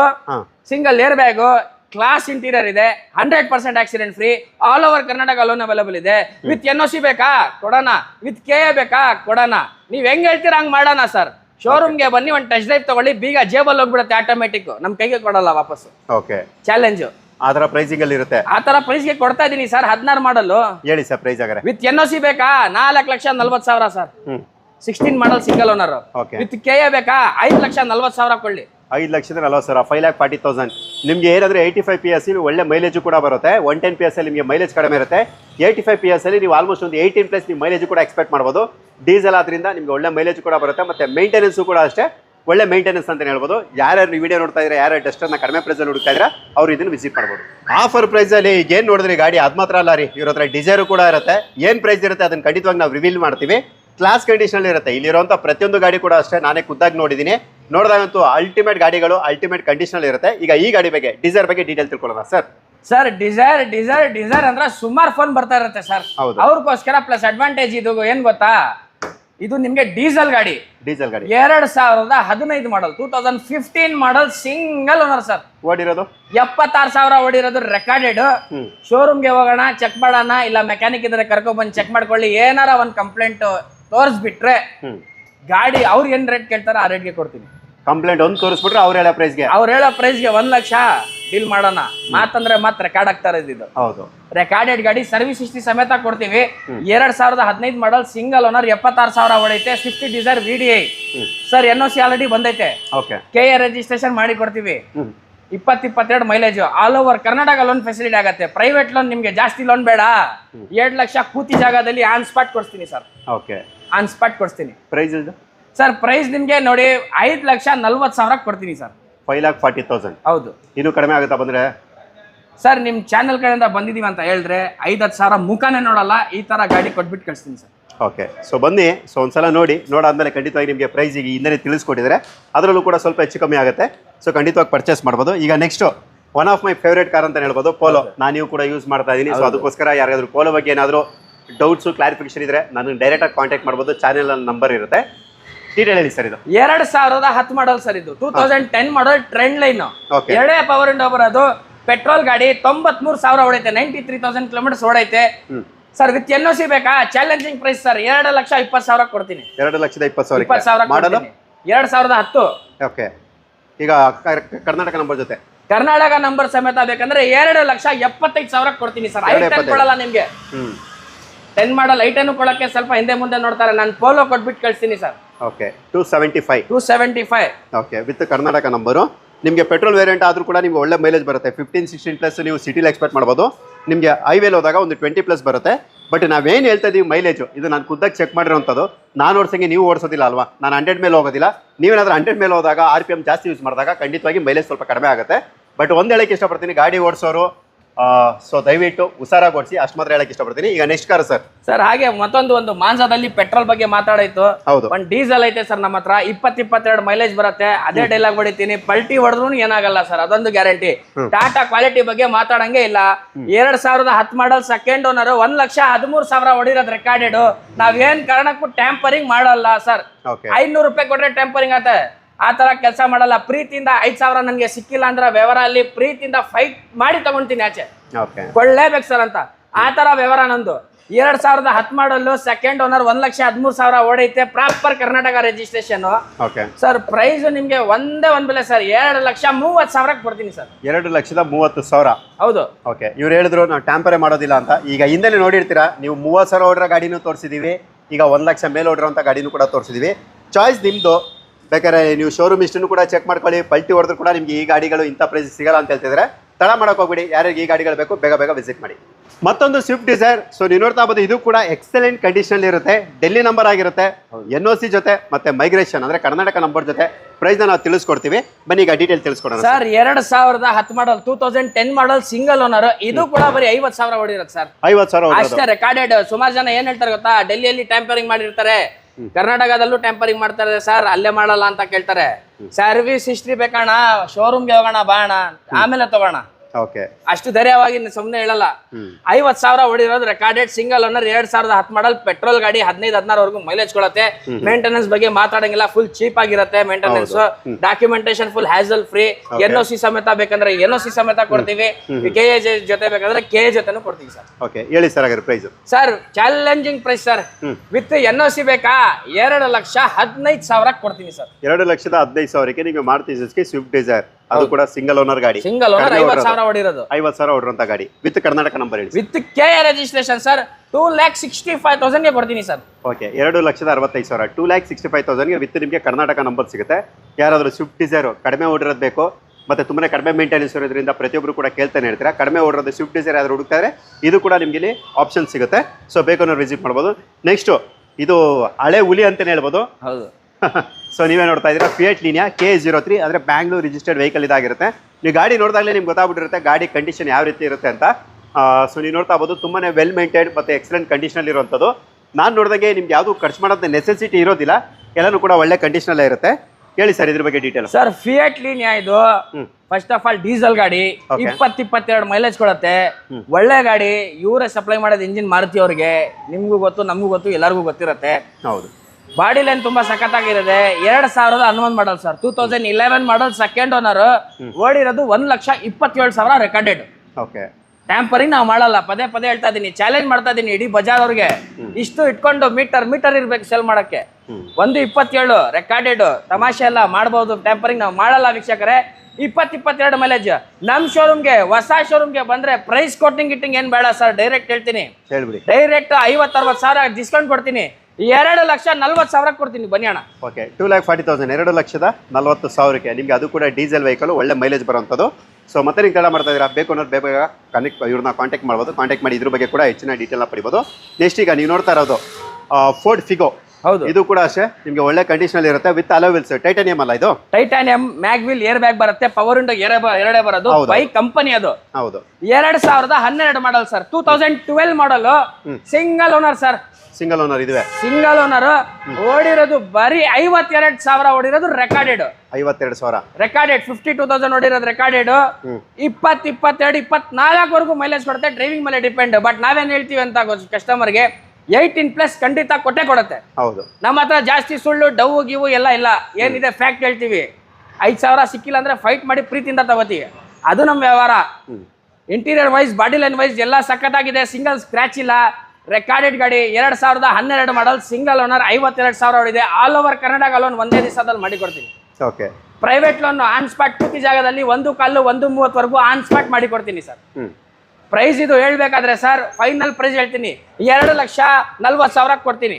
single air bag class interior ಇದೆ. Hundred percent accident free all over Karnataka loan available ಇದೆ. ವಿತ್ ಎನ್ ಒ ಸಿ ಬೇಕಾ? ಕೊಡೋಣ. ವಿತ್ ಕೆ ಎ ಬೇಕಾ? ಕೊಡೋಣ. ನೀವ್ ಹೆಂಗ್ ಹೇಳ್ತೀರಾ ಹಂಗ್ ಮಾಡೋಣ ಸರ್ ಶೋರೂಮ್ಗೆ ಬನ್ನಿ ಒಂದು ಟೆಸ್ಟ್ ಡ್ರೈವ್ ತಗೊಳ್ಳಿ. ಬೀಗ ಜೇಬಲ್ಲಿ ಹೋಗ್ಬಿಡುತ್ತೆ ಆಟೋಮೆಟಿಕ್ ನಮ್ ಕೈಗೆ ಕೊಡಲ್ಲ ವಾಪಸ್ ಓಕೆ ಚಾಲೆಂಜ್ ಆ ಪ್ರೈಸಿಂಗ್ ಅಲ್ಲಿ ಇರುತ್ತೆ. ಆ ತರ ಪ್ರೈಸ್ಗೆ ಕೊಡ್ತಾ ಇದೀನಿ ಸರ್ ಹದಿನಾರು ಮಾಡಲು ಹೇಳಿ ಸರ್ ಪ್ರೈಸ್ ಆಗರೆ ವಿತ್ ಎನ್ ಒ ಸಿ ಬೇಕಾ? ನಾಲ್ಕು ಲಕ್ಷ ನಲ್ವತ್ತು ಸಾವಿರ sir sixteen model single owner. With K A ಬೇಕಾ? ಐದು ಲಕ್ಷ ನಲ್ವತ್ತು ಸಾವಿರ ಕೊಳ್ಳಿ ಐದು ಲಕ್ಷದ ನಲವತ್ತು ಸಾವಿರ ಫೈವ್ ಲ್ಯಾಕ್ ಫಾರ್ಟಿ ತೌಸಂಡ್ ನಿಮಗೆ ಏನಾದ್ರೆ ಏಯ್ಟಿ ಫೈವ್ ಪಿ ಎಸ್ ಒಳ್ಳೆ ಮೈಲೇಜು ಕೂಡ ಬರುತ್ತೆ. ಒನ್ ಟೆನ್ ಪಿ ಎಸ್ ಅಲ್ಲಿ ನಿಮಗೆ ಮೈಲೇಜ್ ಕಡಿಮೆ ಇರುತ್ತೆ. ಏಯ್ಟಿ ಫೈವ್ ಪಿ ಎಸ್ ಅಲ್ಲಿ ನೀವು ಆಲ್ಮೋಸ್ಟ್ ಒಂದು ಏಯ್ಟೀನ್ ಪ್ಲಸ್ ನೀವು ಮೈಲೇಜ್ ಕೂಡ ಎಕ್ಸ್ಪೆಕ್ಟ್ ಮಾಡ್ಬೋದು. ಡೀಸೆಲ್ ಆದ್ರಿಂದ ನಿಮಗೆ ಒಳ್ಳೆ ಮೈಲೇಜ್ ಕೂಡ ಬರುತ್ತೆ. ಮತ್ತೆ ಮೇಂಟೆನೆನ್ಸು ಕೂಡ ಅಷ್ಟೇ. ಒಳ್ಳೆ ಮೇಂಟೆನೆನ್ಸ್ ಅಂತ ಹೇಳ್ಬೋದು. ಯಾರ್ಯಾರು ವಿಡಿಯೋ ನೋಡ್ತಾ ಇದ್ರೆ, ಯಾರ್ಯಾರು ಡಸ್ಟರ್ನ ಕಡಿಮೆ ಪ್ರೈಸಲ್ಲಿ ಹುಡುಕ್ತಾ ಇದ್ರೆ, ಅವ್ರು ಇದನ್ನು ವಿಸಿಟ್ ಮಾಡ್ಬೋದು. ಆಫರ್ ಪ್ರೈಸಲ್ಲಿ ಈಗ ಏನು ನೋಡಿದ್ರೆ ಗಾಡಿ? ಅದು ಮಾತ್ರ ಅಲ್ಲ ರೀ. ಇವ್ರ ಹತ್ರ ಡಿಸೈರು ಕೂಡ ಇರುತ್ತೆ. ಏನು ಪ್ರೈಸ್ ಇರುತ್ತೆ ಅದನ್ನು ಖಂಡಿತವಾಗಿ ನಾವು ರಿವೀಲ್ ಮಾಡ್ತೀವಿ. ಕ್ಲಾಸ್ ಕಂಡೀಷನಲ್ಲಿ ಇರುತ್ತೆ. ಇಲ್ಲಿರುವಂಥ ಪ್ರತಿಯೊಂದು ಗಾಡಿ ಕೂಡ ಅಷ್ಟೇ. ನಾನೇ ಖುದ್ದಾಗಿ ನೋಡಿದ್ದೀನಿ ನೋಡಿದಾಗಂತೂ ಅಲ್ಟಿಮೇಟ್ ಗಾಡಿಗಳು ಅಲ್ಟಿಮೇಟ್ ಕಂಡೀಷನ್ ಇರುತ್ತೆ. ಈಗ ಈ ಗಾಡಿ ಬಗ್ಗೆ ಡಿಸೈರ್ ಬಗ್ಗೆ ಡೀಟೇಲ್ ತಿಳ್ಕೊಳ್ಳೋಣ sir sir Dzire Dzire Dzire ಅಂದ್ರೆ ಸುಮಾರು ಫೋನ್ ಬರ್ತಾ ಇರುತ್ತೆ ಸರ್ ಹೌದು. ಅವ್ರಿಗೋಸ್ಕರ ಪ್ಲಸ್ ಅಡ್ವಾಂಟೇಜ್ ಇದು ಏನ್ ಗೊತ್ತಾ? ಇದು ನಿಮ್ಗೆ ಡೀಸೆಲ್ ಗಾಡಿ. ಡೀಸೆಲ್ ಗಾಡಿ. ಎರಡ್ ಸಾವಿರದ ಹದಿನೈದು model two thousand fifteen model single owner sir ಓಡಿರೋದು? ಎಪ್ಪತ್ತಾರು ಸಾವಿರ ಓಡಿರೋದು ರೆಕಾರ್ಡೆಡ್ ಹ್ಮ್. ಶೋರೂಮ್ಗೆ ಹೋಗೋಣ ಚೆಕ್ ಮಾಡೋಣ ಇಲ್ಲ ಮೆಕ್ಯಾನಿಕ್ ಇದ್ರೆ ಕರ್ಕೊಂಡ್ ಬಂದು ಚೆಕ್ ಮಾಡ್ಕೊಳ್ಳಿ ಏನಾರ ಒಂದು ಕಂಪ್ಲೇಂಟ್ ತೋರಿಸ್ಬಿಟ್ರೆ ಹ್ಮ್. ಗಾಡಿ ಅವ್ರು ಏನ್ ರೇಟ್ ಕೇಳ್ತಾರ ಆ ರೇಟ್ಗೆ ಕೊಡ್ತೀನಿ. ಕಂಪ್ಲೇಂಟ್ ಒಂದು ತೋರಿಸ್ಬಿಟ್ರೆ ಅವ್ರು ಹೇಳೋ ಪ್ರೈಸ್ಗೆ ಅವ್ರು ಹೇಳೋ ಪ್ರೈಸ್ಗೆ ಒಂದ್ ಲಕ್ಷ ಡೀಲ್ ಮಾಡೋಣ. ಮಾತಂದ್ರೆ ಮಾತ್ರ ರೆಕಾರ್ಡ್ ಆಗ್ತಾ ಇದ್ದಿದ್ದು ಹೌದು. ರೆಕಾರ್ಡೆಡ್ ಗಾಡಿ ಸರ್ವಿಸ್ ಹಿಸ್ಟ್ರಿ ಸಮೇತ ಕೊಡ್ತೀವಿ. ಎರಡ್ ಸಾವಿರದ ಹದಿನೈದು ಮಾಡಲ್ ಸಿಂಗಲ್ ಓನರ್ ಎಪ್ಪತ್ತಾರು ಸಾವಿರ ಹೊಡೈತೆ Swift Dzire V D I sir N O C already ಬಂದೈತೆ. ಓಕೆ ಕೆ ಎ ರಿಜಿಸ್ಟ್ರೇಷನ್ ಮಾಡಿ ಕೊಡ್ತೀವಿ. ಹ್ಮ್. ಇಪ್ಪತ್ತು ಇಪ್ಪತ್ತೆರಡು mileage all over Karnataka loan facility ಆಗುತ್ತೆ. ಪ್ರೈವೇಟ್ ಲೋನ್ ನಿಮಗೆ ಜಾಸ್ತಿ ಲೋನ್ ಬೇಡ. ಎರಡು ಲಕ್ಷ ಕೂತಿ ಜಾಗದಲ್ಲಿ ಆನ್ ಸ್ಪಾಟ್ ಕೊಡ್ತೀನಿ ಸರ್ ಓಕೆ ಆನ್ ಸ್ಪಾಟ್ ಕೊಡ್ತೀನಿ ಪ್ರೈಸ್ ಇದು ಸರ್ ಪ್ರೈಸ್ ನಿಮಗೆ ನೋಡಿ ಐದು ಲಕ್ಷ ನಲ್ವತ್ತು ಸಾವಿರ ಕೊಡ್ತೀನಿ sir. Five lakh forty thousand. ಹೌದು. ಇನ್ನೂ ಕಡಿಮೆ ಆಗುತ್ತಾ ಬಂದರೆ? ಸರ್ ನಿಮ್ಮ ಚಾನಲ್ ಕಡೆಯಿಂದ ಬಂದಿದ್ದೀವಿ ಅಂತ ಹೇಳಿದ್ರೆ ಐದು ಹತ್ತು ಸಾವಿರ ಮುಖಾನೇ ನೋಡಲ್ಲ ಈ ಥರ ಗಾಡಿ ಕೊಟ್ಬಿಟ್ಟು ಕಳಿಸ್ತೀನಿ ಸರ್. ಓಕೆ ಸೊ ಬನ್ನಿ ಸೊ ಒಂದ್ಸಲ ನೋಡಿ ನೋಡಾದ್ಮೇಲೆ ಖಂಡಿತವಾಗಿ ನಿಮಗೆ ಪ್ರೈಸ್ ಈಗ ಹಿಂದೆ ತಿಳಿಸ್ಕೊಟ್ಟಿದ್ದಾರೆ ಅದರಲ್ಲೂ ಕೂಡ ಸ್ವಲ್ಪ ಹೆಚ್ಚು ಕಮ್ಮಿ ಆಗುತ್ತೆ. ಸೊ ಖಂಡಿತವಾಗಿ ಪರ್ಚೇಸ್ ಮಾಡ್ಬೋದು. ಈಗ next one of my favourite car ಅಂತ ಹೇಳ್ಬೋದು ಪೋಲೋ ನಾನು ನೀವು ಕೂಡ ಯೂಸ್ ಮಾಡ್ತಾ ಇದ್ದೀನಿ ಸೊ ಅದಕ್ಕೋಸ್ಕರ ಯಾರಾದರೂ ಪೋಲೋ ಬಗ್ಗೆ ಏನಾದರೂ ಡೌಟ್ಸು ಕ್ಲಾರಿಫಿಕೇಶನ್ ಇದ್ರೆ ನನಗೆ ಡೈರೆಕ್ಟಾಗಿ ಕಾಂಟ್ಯಾಕ್ಟ್ ಮಾಡ್ಬೋದು. ಚಾನೆಲ್ ನಂಬರ್ ಇರುತ್ತೆ. ಡೀಟೇಲ್ ಹೇಳಿ ಸರ್ ಇದು. ಎರಡ್ ಸಾವಿರದ ಹತ್ತು ಮಾಡಲ್ ಸರ್ ಇದು. Two thousand ten model Trendline. ಎರಡೇ ಪವರ್ ಆ್ಯಂಡ್ ಓವರ್ ಅದು ಪೆಟ್ರೋಲ್ ಗಾಡಿ ತೊಂಬತ್ಮೂರು ಸಾವಿರ ಹೊಡೈತೆ. ನೈಂಟಿ ತ್ರೀ ತೌಸಂಡ್ ಕಿಲೋಮೀಟರ್ಸ್ ಓಡೈತೆ ಸರ್ ವಿತ್ ಎನ್ ಸಿ ಬೇಕಾ? ಚಾಲೆಂಜಿಂಗ್ ಪ್ರೈಸ್ ಸರ್ ಎರಡು ಲಕ್ಷ ಇಪ್ಪತ್ತು ಸಾವಿರ ಕೊಡ್ತೀನಿ. ಎರಡು ಲಕ್ಷದ ಇಪ್ಪತ್ತು ಇಪ್ಪತ್ತು ಸಾವಿರ ಸಾವಿರ ಮಾಡಲು ಎರಡು ಸಾವಿರದ ಹತ್ತು. ಓಕೆ ಈಗ ಕರ್- ಕರ್ನಾಟಕ ನಂಬರ್ ಜೊತೆ. ಕರ್ನಾಟಕ ನಂಬರ್ ಸಮೇತ ಬೇಕಂದ್ರೆ ಎರಡು ಲಕ್ಷ ಎಪ್ಪತ್ತೈದು ಸಾವಿರ ಕೊಡ್ತೀನಿ ಸರ್ ಐಟನ್. ಕೊಡಲ್ಲ ನಿಮ್ಗೆ. ಟೆನ್ ಮಾಡಲ್ ಐಟನ್ನು ಕೊಡಕ್ಕೆ ಸ್ವಲ್ಪ ಹಿಂದೆ ಮುಂದೆ ನೋಡ್ತಾರೆ. ನಾನು ಪೋಲೋ ಕೊಟ್ಬಿಟ್ಟು ಕಳಿಸ್ತೀನಿ sir okay two seventy five two seventy five okay with Karnataka number ನಿಮಗೆ ಪೆಟ್ರೋಲ್ ವೇರಿಯಂಟ್ ಆದರೂ ಕೂಡ ನಿಮ್ಗೆ ಒಳ್ಳೆ ಮೈಲೇಜ್ ಬರುತ್ತೆ. ಫಿಫ್ಟೀನ್ ಸಿಕ್ಸ್ಟೀನ್ ಪ್ಲಸ್ ನೀವು ಸಿಟಿಲಿ ಎಕ್ಸ್ಪೆಕ್ಟ್ ಮಾಡ್ಬೋದು. ನಿಮಗೆ ಹೈವೇಲಿ ಹೋದಾಗ ಒಂದು ಟ್ವೆಂಟಿ ಪ್ಲಸ್ ಬರುತ್ತೆ. ಬಟ್ ನಾವೇನು ಹೇಳ್ತಾ ಇದೀವಿ ಮೈಲೇಜು ಇದು ನಾನು ಖುದ್ದಾಗಿ ಚೆಕ್ ಮಾಡಿರೋಂಥದ್ದು. ನಾನು ಓಡಿಸಂಗೆ ನೀವು ಓಡಿಸೋದಿಲ್ಲ ಅಲ್ವಾ? ನಾನು ಹಂಡ್ರೆಡ್ ಮೇಲೆ ಹೋಗೋದಿಲ್ಲ. ನೀವೇನಾದ್ರೂ ಹಂಡ್ರೆಡ್ ಮೇಲೆ ಹೋದಾಗ ಆರ್ ಪಿ ಎಂ ಜಾಸ್ತಿ ಯೂಸ್ ಮಾಡಿದಾಗ ಖಂಡಿತವಾಗಿ ಮೈಲೇಜ್ ಸ್ವಲ್ಪ ಕಡಿಮೆ ಆಗುತ್ತೆ. ಬಟ್ ಒಂದು ಹೇಳಕ್ಕೆ ಇಷ್ಟಪಡ್ತೀನಿ ಗಾಡಿ ಓಡಿಸೋರು ಸೊ ದಯವಿಟ್ಟು ಹುಷಾರ ಕೊಡ್ಸಿ ಅಷ್ಟು ಮಾತ್ರ ಹೇಳಕ್ಕೆ ಇಷ್ಟಪಡ್ತೀನಿ. ಈಗ ನೆಕ್ಸ್ಟ್ ಕಾರ್ ಸರ್ ಸರ್ ಹಾಗೆ ಮತ್ತೊಂದು ಒಂದು ಮಾನ್ಸಾದಲ್ಲಿ ಪೆಟ್ರೋಲ್ ಬಗ್ಗೆ ಮಾತಾಡಾಯ್ತು. ಹೌದು. ಒಂದು ಡೀಸೆಲ್ ಐತೆ ಸರ್ ನಮ್ಮ ಹತ್ರ. ಇಪ್ಪತ್ ಇಪ್ಪತ್ತೆರಡು ಮೈಲೇಜ್ ಬರುತ್ತೆ. ಅದೇ ಡೈಲಾಗ್ ಹೊಡಿತೀನಿ ಪಲ್ಟಿ ಹೊಡೆದ್ರು ಏನಾಗಲ್ಲ ಸರ್ ಅದೊಂದು ಗ್ಯಾರಂಟಿ ಟಾಟಾ ಕ್ವಾಲಿಟಿ ಬಗ್ಗೆ ಮಾತಾಡಂಗೆ ಇಲ್ಲ. ಎರಡ್ ಸಾವಿರದ ಹತ್ತು ಮಾಡಲ್ ಸೆಕೆಂಡ್ ಓನರ್ ಒಂದ್ ಲಕ್ಷ ಹದಿಮೂರು ಸಾವಿರ ಹೊಡಿರೋದು ರೆಕಾರ್ಡೆಡ್ ನಾವೇನ್ ಕಾರಣಕ್ಕೂ ಟ್ಯಾಂಪರಿಂಗ್ ಮಾಡಲ್ಲ ಸರ್ ಐನೂರು ರೂಪಾಯಿ ಕೊಟ್ರೆ ಟ್ಯಾಂಪರಿಂಗ್ ಆತ ಆ ತರ ಕೆಲಸ ಮಾಡಲ್ಲ. ಪ್ರೀತಿಯಿಂದ ಐದ್ ಸಾವಿರ ನನಗೆ ಸಿಕ್ಕಿಲ್ಲ ಅಂದ್ರೆ ವ್ಯವಹಾರ ಅಲ್ಲಿ ಪ್ರೀತಿಯಿಂದ ಫೈಟ್ ಮಾಡಿ ತಗೊಂತೀನಿ ಆಚೆ. ಓಕೆ ಕೊಳ್ಳೇಬೇಕು ಸರ್ ಅಂತ. ಆ ತರ ವ್ಯವಹಾರ ನಂದು. ಎರಡು ಸಾವಿರದ ಹತ್ತು ಮಾಡಲು ಸೆಕೆಂಡ್ ಓನರ್ ಒಂದ್ ಲಕ್ಷ ಹದಿಮೂರು ಸಾವಿರ ಓಡೈತೆ proper Karnataka registration okay sir price ನಿಮ್ಗೆ ಒಂದೇ ಒಂದ್ ಬೆಲೆ ಸರ್ ಎರಡು ಲಕ್ಷ ಮೂವತ್ತು ಸಾವಿರಕ್ಕೆ ಕೊಡ್ತೀನಿ ಸರ್ ಎರಡು ಲಕ್ಷದ ಮೂವತ್ತು ಸಾವಿರ. ಹೌದು. ಓಕೆ ಇವ್ರು ಹೇಳಿದ್ರು ನಾವು ಟ್ಯಾಂಪರೆ ಮಾಡೋದಿಲ್ಲ ಅಂತ. ಈಗ ಹಿಂದೆ ನೋಡಿರ್ತೀರಾ ನೀವು ಮೂವತ್ತು ಸಾವಿರ ಹೊಡ್ರ ಗಾಡಿನೂ ತೋರಿಸಿದೀವಿ ಈಗ ಒಂದು ಲಕ್ಷ ಮೇಲೆ ಹೊಡ್ರಂಥ ಗಾಡಿನೂ ಕೂಡ ತೋರಿಸಿದೀವಿ. ಚಾಯ್ಸ್ ನಿಮ್ಮದು ಬೇಕಾದ್ರೆ ನೀವು ಶೋರೂಮ್ ಇಷ್ಟನ್ನು ಕೂಡ ಚೆಕ್ ಮಾಡ್ಕೊಳ್ಳಿ. ಪಲ್ಟಿ ಹೊಡೆದ್ರು ಕೂಡ ನಿಮಗೆ ಈ ಗಾಡಿಗಳು ಇಂಥ ಪ್ರೈಸ್ ಸಿಗಲ್ಲ ಅಂತ ಹೇಳ್ತಿದ್ರೆ. ತಡ ಮಾಡಕ್ಕೆ ಹೋಗ್ಬಿಡಿ. ಯಾರಿಗೆ ಈ ಗಾಡಿಗಳು ಬೇಕು ಬೇಗ ಬೇಗ ವಿಸಿಟ್ ಮಾಡಿ. ಮತ್ತೊಂದು ಸ್ವಿಫ್ಟ್ ಡಿಸೈರ್ ಸೊ ನೀವು ನೋಡ್ತಾ ಬೋದು ಇದು ಕೂಡ ಎಕ್ಸಲೆಂಟ್ ಕಂಡೀಷನ್ ಇರುತ್ತೆ. ಡೆಲ್ಲಿ ನಂಬರ್ ಆಗಿರುತ್ತೆ. ಎನ್ ಒ ಸಿ ಜೊತೆ ಮತ್ತೆ ಮೈಗ್ರೇಷನ್ ಅಂದ್ರೆ ಕರ್ನಾಟಕ ನಂಬರ್ ಜೊತೆ. ಪ್ರೈಸ್ ನಾವು ತಿಳಿಸ್ಕೊಡ್ತೀವಿ. ಬನ್ನಿ ಈಗ ಡೀಟೇಲ್ ತಿಳಿಸ್ಕೊಡೋಣ ಸರ್ ಎರಡು ಸಾವಿರದ ಹತ್ತು model two thousand ten model single owner ಇದು ಕೂಡ ಬರೀ ಐವತ್ತು ಸಾವಿರ ಹೊಡಿರೋದು ಸರ್ ಐವತ್ತು ಸಾವಿರ. ಅಷ್ಟೇ ರೆಕಾರ್ಡೆಡ್ ಸುಮಾರು ಜನ ಏನ್ ಹೇಳ್ತಾರೆ ಗೊತ್ತಾ? ಡೆಲ್ಲಿಯಲ್ಲಿ ಟ್ಯಾಂಪರಿಂಗ್ ಮಾಡಿರ್ತಾರೆ. ಕರ್ನಾಟಕದಲ್ಲೂ ಟೆಂಪರಿಂಗ್ ಮಾಡ್ತಾರೆ ಸರ್ ಅಲ್ಲೇ ಮಾಡಲ್ಲ ಅಂತ ಕೇಳ್ತಾರೆ. ಸರ್ವಿಸ್ ಹಿಸ್ಟ್ರಿ ಬೇಕಣ್ಣ ಶೋರೂಮ್ಗೆ ಹೋಗೋಣ ಬಾಣ ಆಮೇಲೆ ತಗೋಣ. ಅಷ್ಟು ಧೈರ್ಯವಾಗಿ ಸುಮ್ಮನೆ ಹೇಳಲ್ಲ. ಐವತ್ ಸಾವಿರ ಹೊಡಿರೋದು ರೆಕಾರ್ಡೆಡ್ ಸಿಂಗಲ್ ಓನರ್ ಎರಡ್ ಸಾವಿರದ ಹತ್ತು ಮಾಡಲ್ ಪೆಟ್ರೋಲ್ ಗಾಡಿ ಹದಿನೈದು ಹದಿನಾರವರೆಗೂ ಮೈಲೇಜ್ ಕೊಡುತ್ತೆ. ಮೇಂಟೆನೆನ್ಸ್ ಬಗ್ಗೆ ಮಾತಾಡಂಗಿಲ್ಲ ಫುಲ್ ಚೀಪ್ ಆಗಿರುತ್ತೆ. Maintenance documentation full hassle free N C ಸಮೇತ ಬೇಕಂದ್ರೆ ಎನ್ ಸಿ ಸಮೇತ ಕೊಡ್ತೀವಿ. ಕೆ ಎ ಜೊತೆ ಬೇಕಂದ್ರೆ ಕೆ ಎ ಜೊತೆನೂ ಕೊಡ್ತೀವಿ ಸರ್. ಓಕೆ ಹೇಳಿ sir price sir challenging price sir with N O C ಬೇಕಾ? ಎರಡು ಲಕ್ಷ ಹದಿನೈದು ಸಾವಿರ ಕೊಡ್ತೀನಿ ಸರ್. ಎರಡು ಲಕ್ಷದ ಹದಿನೈದು ಸಾವಿರಕ್ಕೆ ನೀವು ಮಾಡ್ತೀವಿ ಸ್ವಿಫ್ಟ್ ಡಿಸೈರ್ ಅದು ಕೂಡ ಸಿಂಗಲ್ ಓನರ್ ಗಾಡಿ. ಸಿಂಗಲ್ ಓನರ್ ಐವತ್ತು ಸಾವಿರ ಹೊಡಿರೋದು. ಐವತ್ತು ಸಾವಿರ ಹೊಡ್ರಂತ ಗಾಡಿ. ವಿತ್ ಕರ್ನಾಟಕ ನಂಬರ್ ಹೇಳಿ with K R registration sir two lakh sixty five ತೌಸಂಡ್ಗೆ ಕೊಡ್ತೀನಿ ಸರ್ ಓಕೆ ಎರಡು ಲಕ್ಷದ ಅರವತ್ತೈದು ಸಾವಿರ. ಟೂ ಲ್ಯಾಕ್ ಸಿಕ್ಸ್ಟಿ ಫೈವ್ ತೌಸಂಡ್ಗೆ ವಿತ್ ನಿಮಗೆ ಕರ್ನಾಟಕ ನಂಬರ್ ಸಿಗುತ್ತೆ. ಯಾರಾದರೂ ಸ್ವಿಫ್ಟ್ ಡಿಸೈರ್ ಕಡಿಮೆ ಓಡಿರೋದು ಬೇಕು. ಮತ್ತೆ ತುಂಬಾ ಕಡಿಮೆ ಮೇಂಟೆನೆನ್ಸ್ ಇರೋದ್ರಿಂದ ಪ್ರತಿಯೊಬ್ಬರು ಕೂಡ ಕೇಳ್ತಾನೆ ಹೇಳ್ತೀರಾ ಕಡಿಮೆ ಓಡಿರೋದು ಸ್ವಿಫ್ಟ್ ಡಿಸೈರ್ ಯಾರು ಹುಡುಕ್ತಾರೆ ಇದು ಕೂಡ ನಿಮಗೆ ಇಲ್ಲಿ ಆಪ್ಷನ್ ಸಿಗುತ್ತೆ. ಸೊ ಬೇಕು ವಿಸಿಟ್ ಮಾಡ್ಬೋದು. ನೆಕ್ಸ್ಟು ಇದು ಹಳೆ ಹುಲಿ ಅಂತಲೇ ಹೇಳ್ಬೋದು. ಹೌದು. ಸೊ ನೀವೇ ನೋಡ್ತಾ ಇದ್ದೀರಾ? Fiat Linea K zero three ಅಂದರೆ ಬ್ಯಾಂಗ್ಳೂರ್ ರಿಜಿಸ್ಟರ್ಡ್ ವೆಹಿಕಲ್ ಇದಾಗಿರುತ್ತೆ. ನೀವು ಗಾಡಿ ನೋಡಿದಾಗಲೇ ನಿಮ್ಗೆ ಗೊತ್ತಾಗ್ಬಿಟ್ಟಿರುತ್ತೆ ಗಾಡಿ ಕಂಡೀಷನ್ ಯಾವ ರೀತಿ ಇರುತ್ತೆ ಅಂತ. ಸೊ ನೀವು ನೋಡ್ತಾ ಹೋಗೋದು ತುಂಬಾ ವೆಲ್ ಮೇಂಟೈನ್ ಮತ್ತು ಎಕ್ಸಲೆಂಟ್ ಕಂಡೀಷನಲ್ಲಿ ಇರುವಂಥದ್ದು. ನಾನು ನೋಡಿದಾಗೆ ನಿಮ್ಗೆ ಯಾವುದು ಖರ್ಚು ಮಾಡೋದು ನೆಸೆಸಿಟಿ ಇರೋದಿಲ್ಲ. ಎಲ್ಲನೂ ಕೂಡ ಒಳ್ಳೆ ಕಂಡೀಷನಲ್ಲೇ ಇರುತ್ತೆ. ಹೇಳಿ ಸರ್ ಇದ್ರ ಬಗ್ಗೆ ಡೀಟೇಲ್ ಸರ್ ಫಿಯಟ್ ಲೀನಿಯಾ ಇದು ಫಸ್ಟ್ ಆಫ್ ಆಲ್ ಡೀಸೆಲ್ ಗಾಡಿ. ಇಪ್ಪತ್ ಇಪ್ಪತ್ತೆರಡು ಮೈಲೇಜ್ ಕೊಡುತ್ತೆ. ಒಳ್ಳೆ ಗಾಡಿ ಇವರೇ ಸಪ್ಲೈ ಮಾಡೋದು ಇಂಜಿನ್ ಮಾರುತಿ ಅವ್ರಿಗೆ. ನಿಮ್ಗೂ ಗೊತ್ತು ನಮಗೂ ಗೊತ್ತು ಎಲ್ಲರಿಗೂ ಗೊತ್ತಿರುತ್ತೆ. ಹೌದು. ಬಾಡಿ ಲೈನ್ ತುಂಬಾ ಸಖತ್ತಾಗಿರುತ್ತೆ. ಎರಡ್ ಸಾವಿರದ ಹನ್ನೊಂದು model sir two thousand eleven model second owner ಓಡಿರೋದು ಒಂದ್ ಲಕ್ಷ ಇಪ್ಪತ್ತೇಳು ಸಾವಿರ ರೆಕಾರ್ಡೆಡ್ ಓಕೆ ಟ್ಯಾಂಪರಿಂಗ್ ನಾವು ಮಾಡಲ್ಲ. ಪದೇ ಪದೇ ಹೇಳ್ತಾ ಇದೀನಿ. ಚಾಲೆಂಜ್ ಮಾಡ್ತಾ ಇದೀನಿ ಇಡೀ ಬಜಾರ್ ಅವ್ರಿಗೆ ಇಷ್ಟು ಇಟ್ಕೊಂಡು ಮೀಟರ್ ಮೀಟರ್ ಇರ್ಬೇಕು ಸೆಲ್ ಮಾಡಕ್ಕೆ. ಒಂದು ಇಪ್ಪತ್ತೇಳು ರೆಕಾರ್ಡೆಡ್ ತಮಾಷೆ ಎಲ್ಲ ಮಾಡಬಹುದು ಟ್ಯಾಂಪರಿಂಗ್ ನಾವು ಮಾಡಲ್ಲ ವೀಕ್ಷಕರೇ. ಇಪ್ಪತ್ ಇಪ್ಪತ್ತೆರಡು ಮೈಲೇಜ್ ನಮ್ ಶೋರೂಮ್ಗೆ ಹೊಸ ಶೋರೂಮ್ಗೆ ಬಂದ್ರೆ ಪ್ರೈಸ್ ಕೊಟ್ಟಿಂಗ್ ಇಟ್ಟಿಂಗ್ ಏನ್ ಬೇಡ ಸರ್ ಡೈರೆಕ್ಟ್ ಹೇಳ್ತೀನಿ. ಡೈರೆಕ್ಟ್ ಐವತ್ತು ಅರವತ್ತು ಸಾವಿರ ಡಿಸ್ಕೌಂಟ್ ಕೊಡ್ತೀನಿ. ಎರಡು ಲಕ್ಷ ನಲ್ವತ್ತು ಸಾವಿರ ಕೊಡ್ತೀನಿ ಬನ್ನಿ ಅಣ್ಣ. Okay two lakh forty thousand ಎರಡು ಲಕ್ಷದ ನಲವತ್ತು ಸಾವಿರಕ್ಕೆ. ನಿಮಗೆ ಅದು ಕೂಡ ಡೀಸೆಲ್ ವೆಹಿಕಲ್ ಒಳ್ಳೆ ಮೈಲೇಜ್ ಬರುವಂಥದ್ದು. ಸೊ ಮತ್ತೆ ನೀವು ತಡ ಮಾಡ್ತಾ ಇದ್ದೀರಾ? ಬೇಕು ಅನ್ನೋದು ಬೇಗ ಕನೆಕ್ಟ್ ಇವ್ರನ್ನ ಕಾಂಟ್ಯಾಕ್ಟ್ ಮಾಡ್ಬೋದು. ಕಾಂಟ್ಯಾಕ್ಟ್ ಮಾಡಿ ಇದ್ರ ಬಗ್ಗೆ ಕೂಡ ಹೆಚ್ಚಿನ ಡೀಟೇಲ್ನ ಪಡಿಬೋದು. ನೆಕ್ಸ್ಟ್ ಈಗ ನೀವು ನೋಡ್ತಾ ಇರೋದು ಫೋರ್ಡ್ ಫಿಗೋ ಹೌದು. ಇದು ಕೂಡ ಅಷ್ಟೇ. ನಿಮಗೆ ಒಳ್ಳೆ ಕಂಡೀಷನ್ ಇರುತ್ತೆ ವಿತ್ ಅಲೋವಿಲ್ಸ್ ಟೈಟಾನಿಯಂ ಅಲ್ಲ ಇದು? Titanium mag wheel air bag ಬರುತ್ತೆ. ಪವರ್ ವಿಂಡೋ ಏರ್ ಎರಡೇ ಬರೋದು. ಬೈಕ್ ಕಂಪನಿ ಅದು. ಹೌದು. ಎರಡ್ ಸಾವಿರದ ಹನ್ನೆರಡು model sir two thousand twelve model single owner sir single owner ಇದುವೆ. Single owner ಓಡಿರೋದು ಬರೀ ಐವತ್ತೆರಡು ಸಾವಿರ ಓಡಿರೋದು ರೆಕಾರ್ಡೆಡ್ ಐವತ್ತೆರಡು ಸಾವಿರ. ರೆಕಾರ್ಡೆಡ್ ಫಿಫ್ಟಿ ಟೂ ತೌಸಂಡ್ ಓಡಿರೋದು ರೆಕಾರ್ಡೆಡ್. ಇಪ್ಪತ್ ಇಪ್ಪತ್ತೆರಡು ಇಪ್ಪತ್ನಾಲ್ಕವರೆಗೂ ಮೈಲೇಜ್ ಕೊಡುತ್ತೆ ಡ್ರೈವಿಂಗ್ ಮೇಲೆ ಡಿಪೆಂಡ್ ಬಟ್ ನಾವೇನ್ ಹೇಳ್ತೀವಿ ಅಂತ ಕಸ್ಟಮರ್ಗೆ ಏಯ್ಟೀನ್ ಪ್ಲಸ್ ಖಂಡಿತ ಕೊಟ್ಟೆ ಕೊಡುತ್ತೆ. ಹೌದು. ನಮ್ಮ ಹತ್ರ ಜಾಸ್ತಿ ಸುಳ್ಳು ಡವ್ ಗಿವು ಎಲ್ಲ ಇಲ್ಲ. ಏನಿದೆ ಫ್ಯಾಕ್ಟ್ ಹೇಳ್ತೀವಿ. ಐದು ಸಾವಿರ ಸಿಕ್ಕಿಲ್ಲ ಅಂದ್ರೆ ಫೈಟ್ ಮಾಡಿ ಪ್ರೀತಿಯಿಂದ ತಗೋತೀವಿ. ಅದು ನಮ್ಮ ವ್ಯವಹಾರ. Interior wise body line wise ಎಲ್ಲ ಸಖತ್ತಾಗಿದೆ. ಸಿಂಗಲ್ ಸ್ಕ್ರಾಚ್ ಇಲ್ಲ. ರೆಕಾರ್ಡೆಡ್ ಗಾಡಿ ಎರಡ್ ಸಾವಿರದ ಹನ್ನೆರಡು ಮಾಡಲ್ ಸಿಂಗಲ್ ಓನರ್ ಐವತ್ತೆರಡು ಸಾವಿರ ಇದೆ ಆಲ್ ಓವರ್ ಕರ್ನಾಟಕ ಲೋನ್ ಒಂದೇ ದಿವಸದಲ್ಲಿ ಮಾಡಿ ಕೊಡ್ತೀನಿ okay private loan on spot ಕೂತಿ ಜಾಗದಲ್ಲಿ ಒಂದು ಕಾಲು ಒಂದು ಮೂವತ್ತವರೆಗೂ ಆನ್ ಸ್ಪಾಟ್ ಮಾಡಿ ಕೊಡ್ತೀನಿ ಸರ್ ಪ್ರೈಸ್ ಇದು ಹೇಳ್ಬೇಕಾದ್ರೆ ಸರ್ ಫೈನಲ್ ಪ್ರೈಸ್ ಹೇಳ್ತೀನಿ. ಎರಡು ಲಕ್ಷ ನಲ್ವತ್ತು ಸಾವಿರ ಕೊಡ್ತೀನಿ.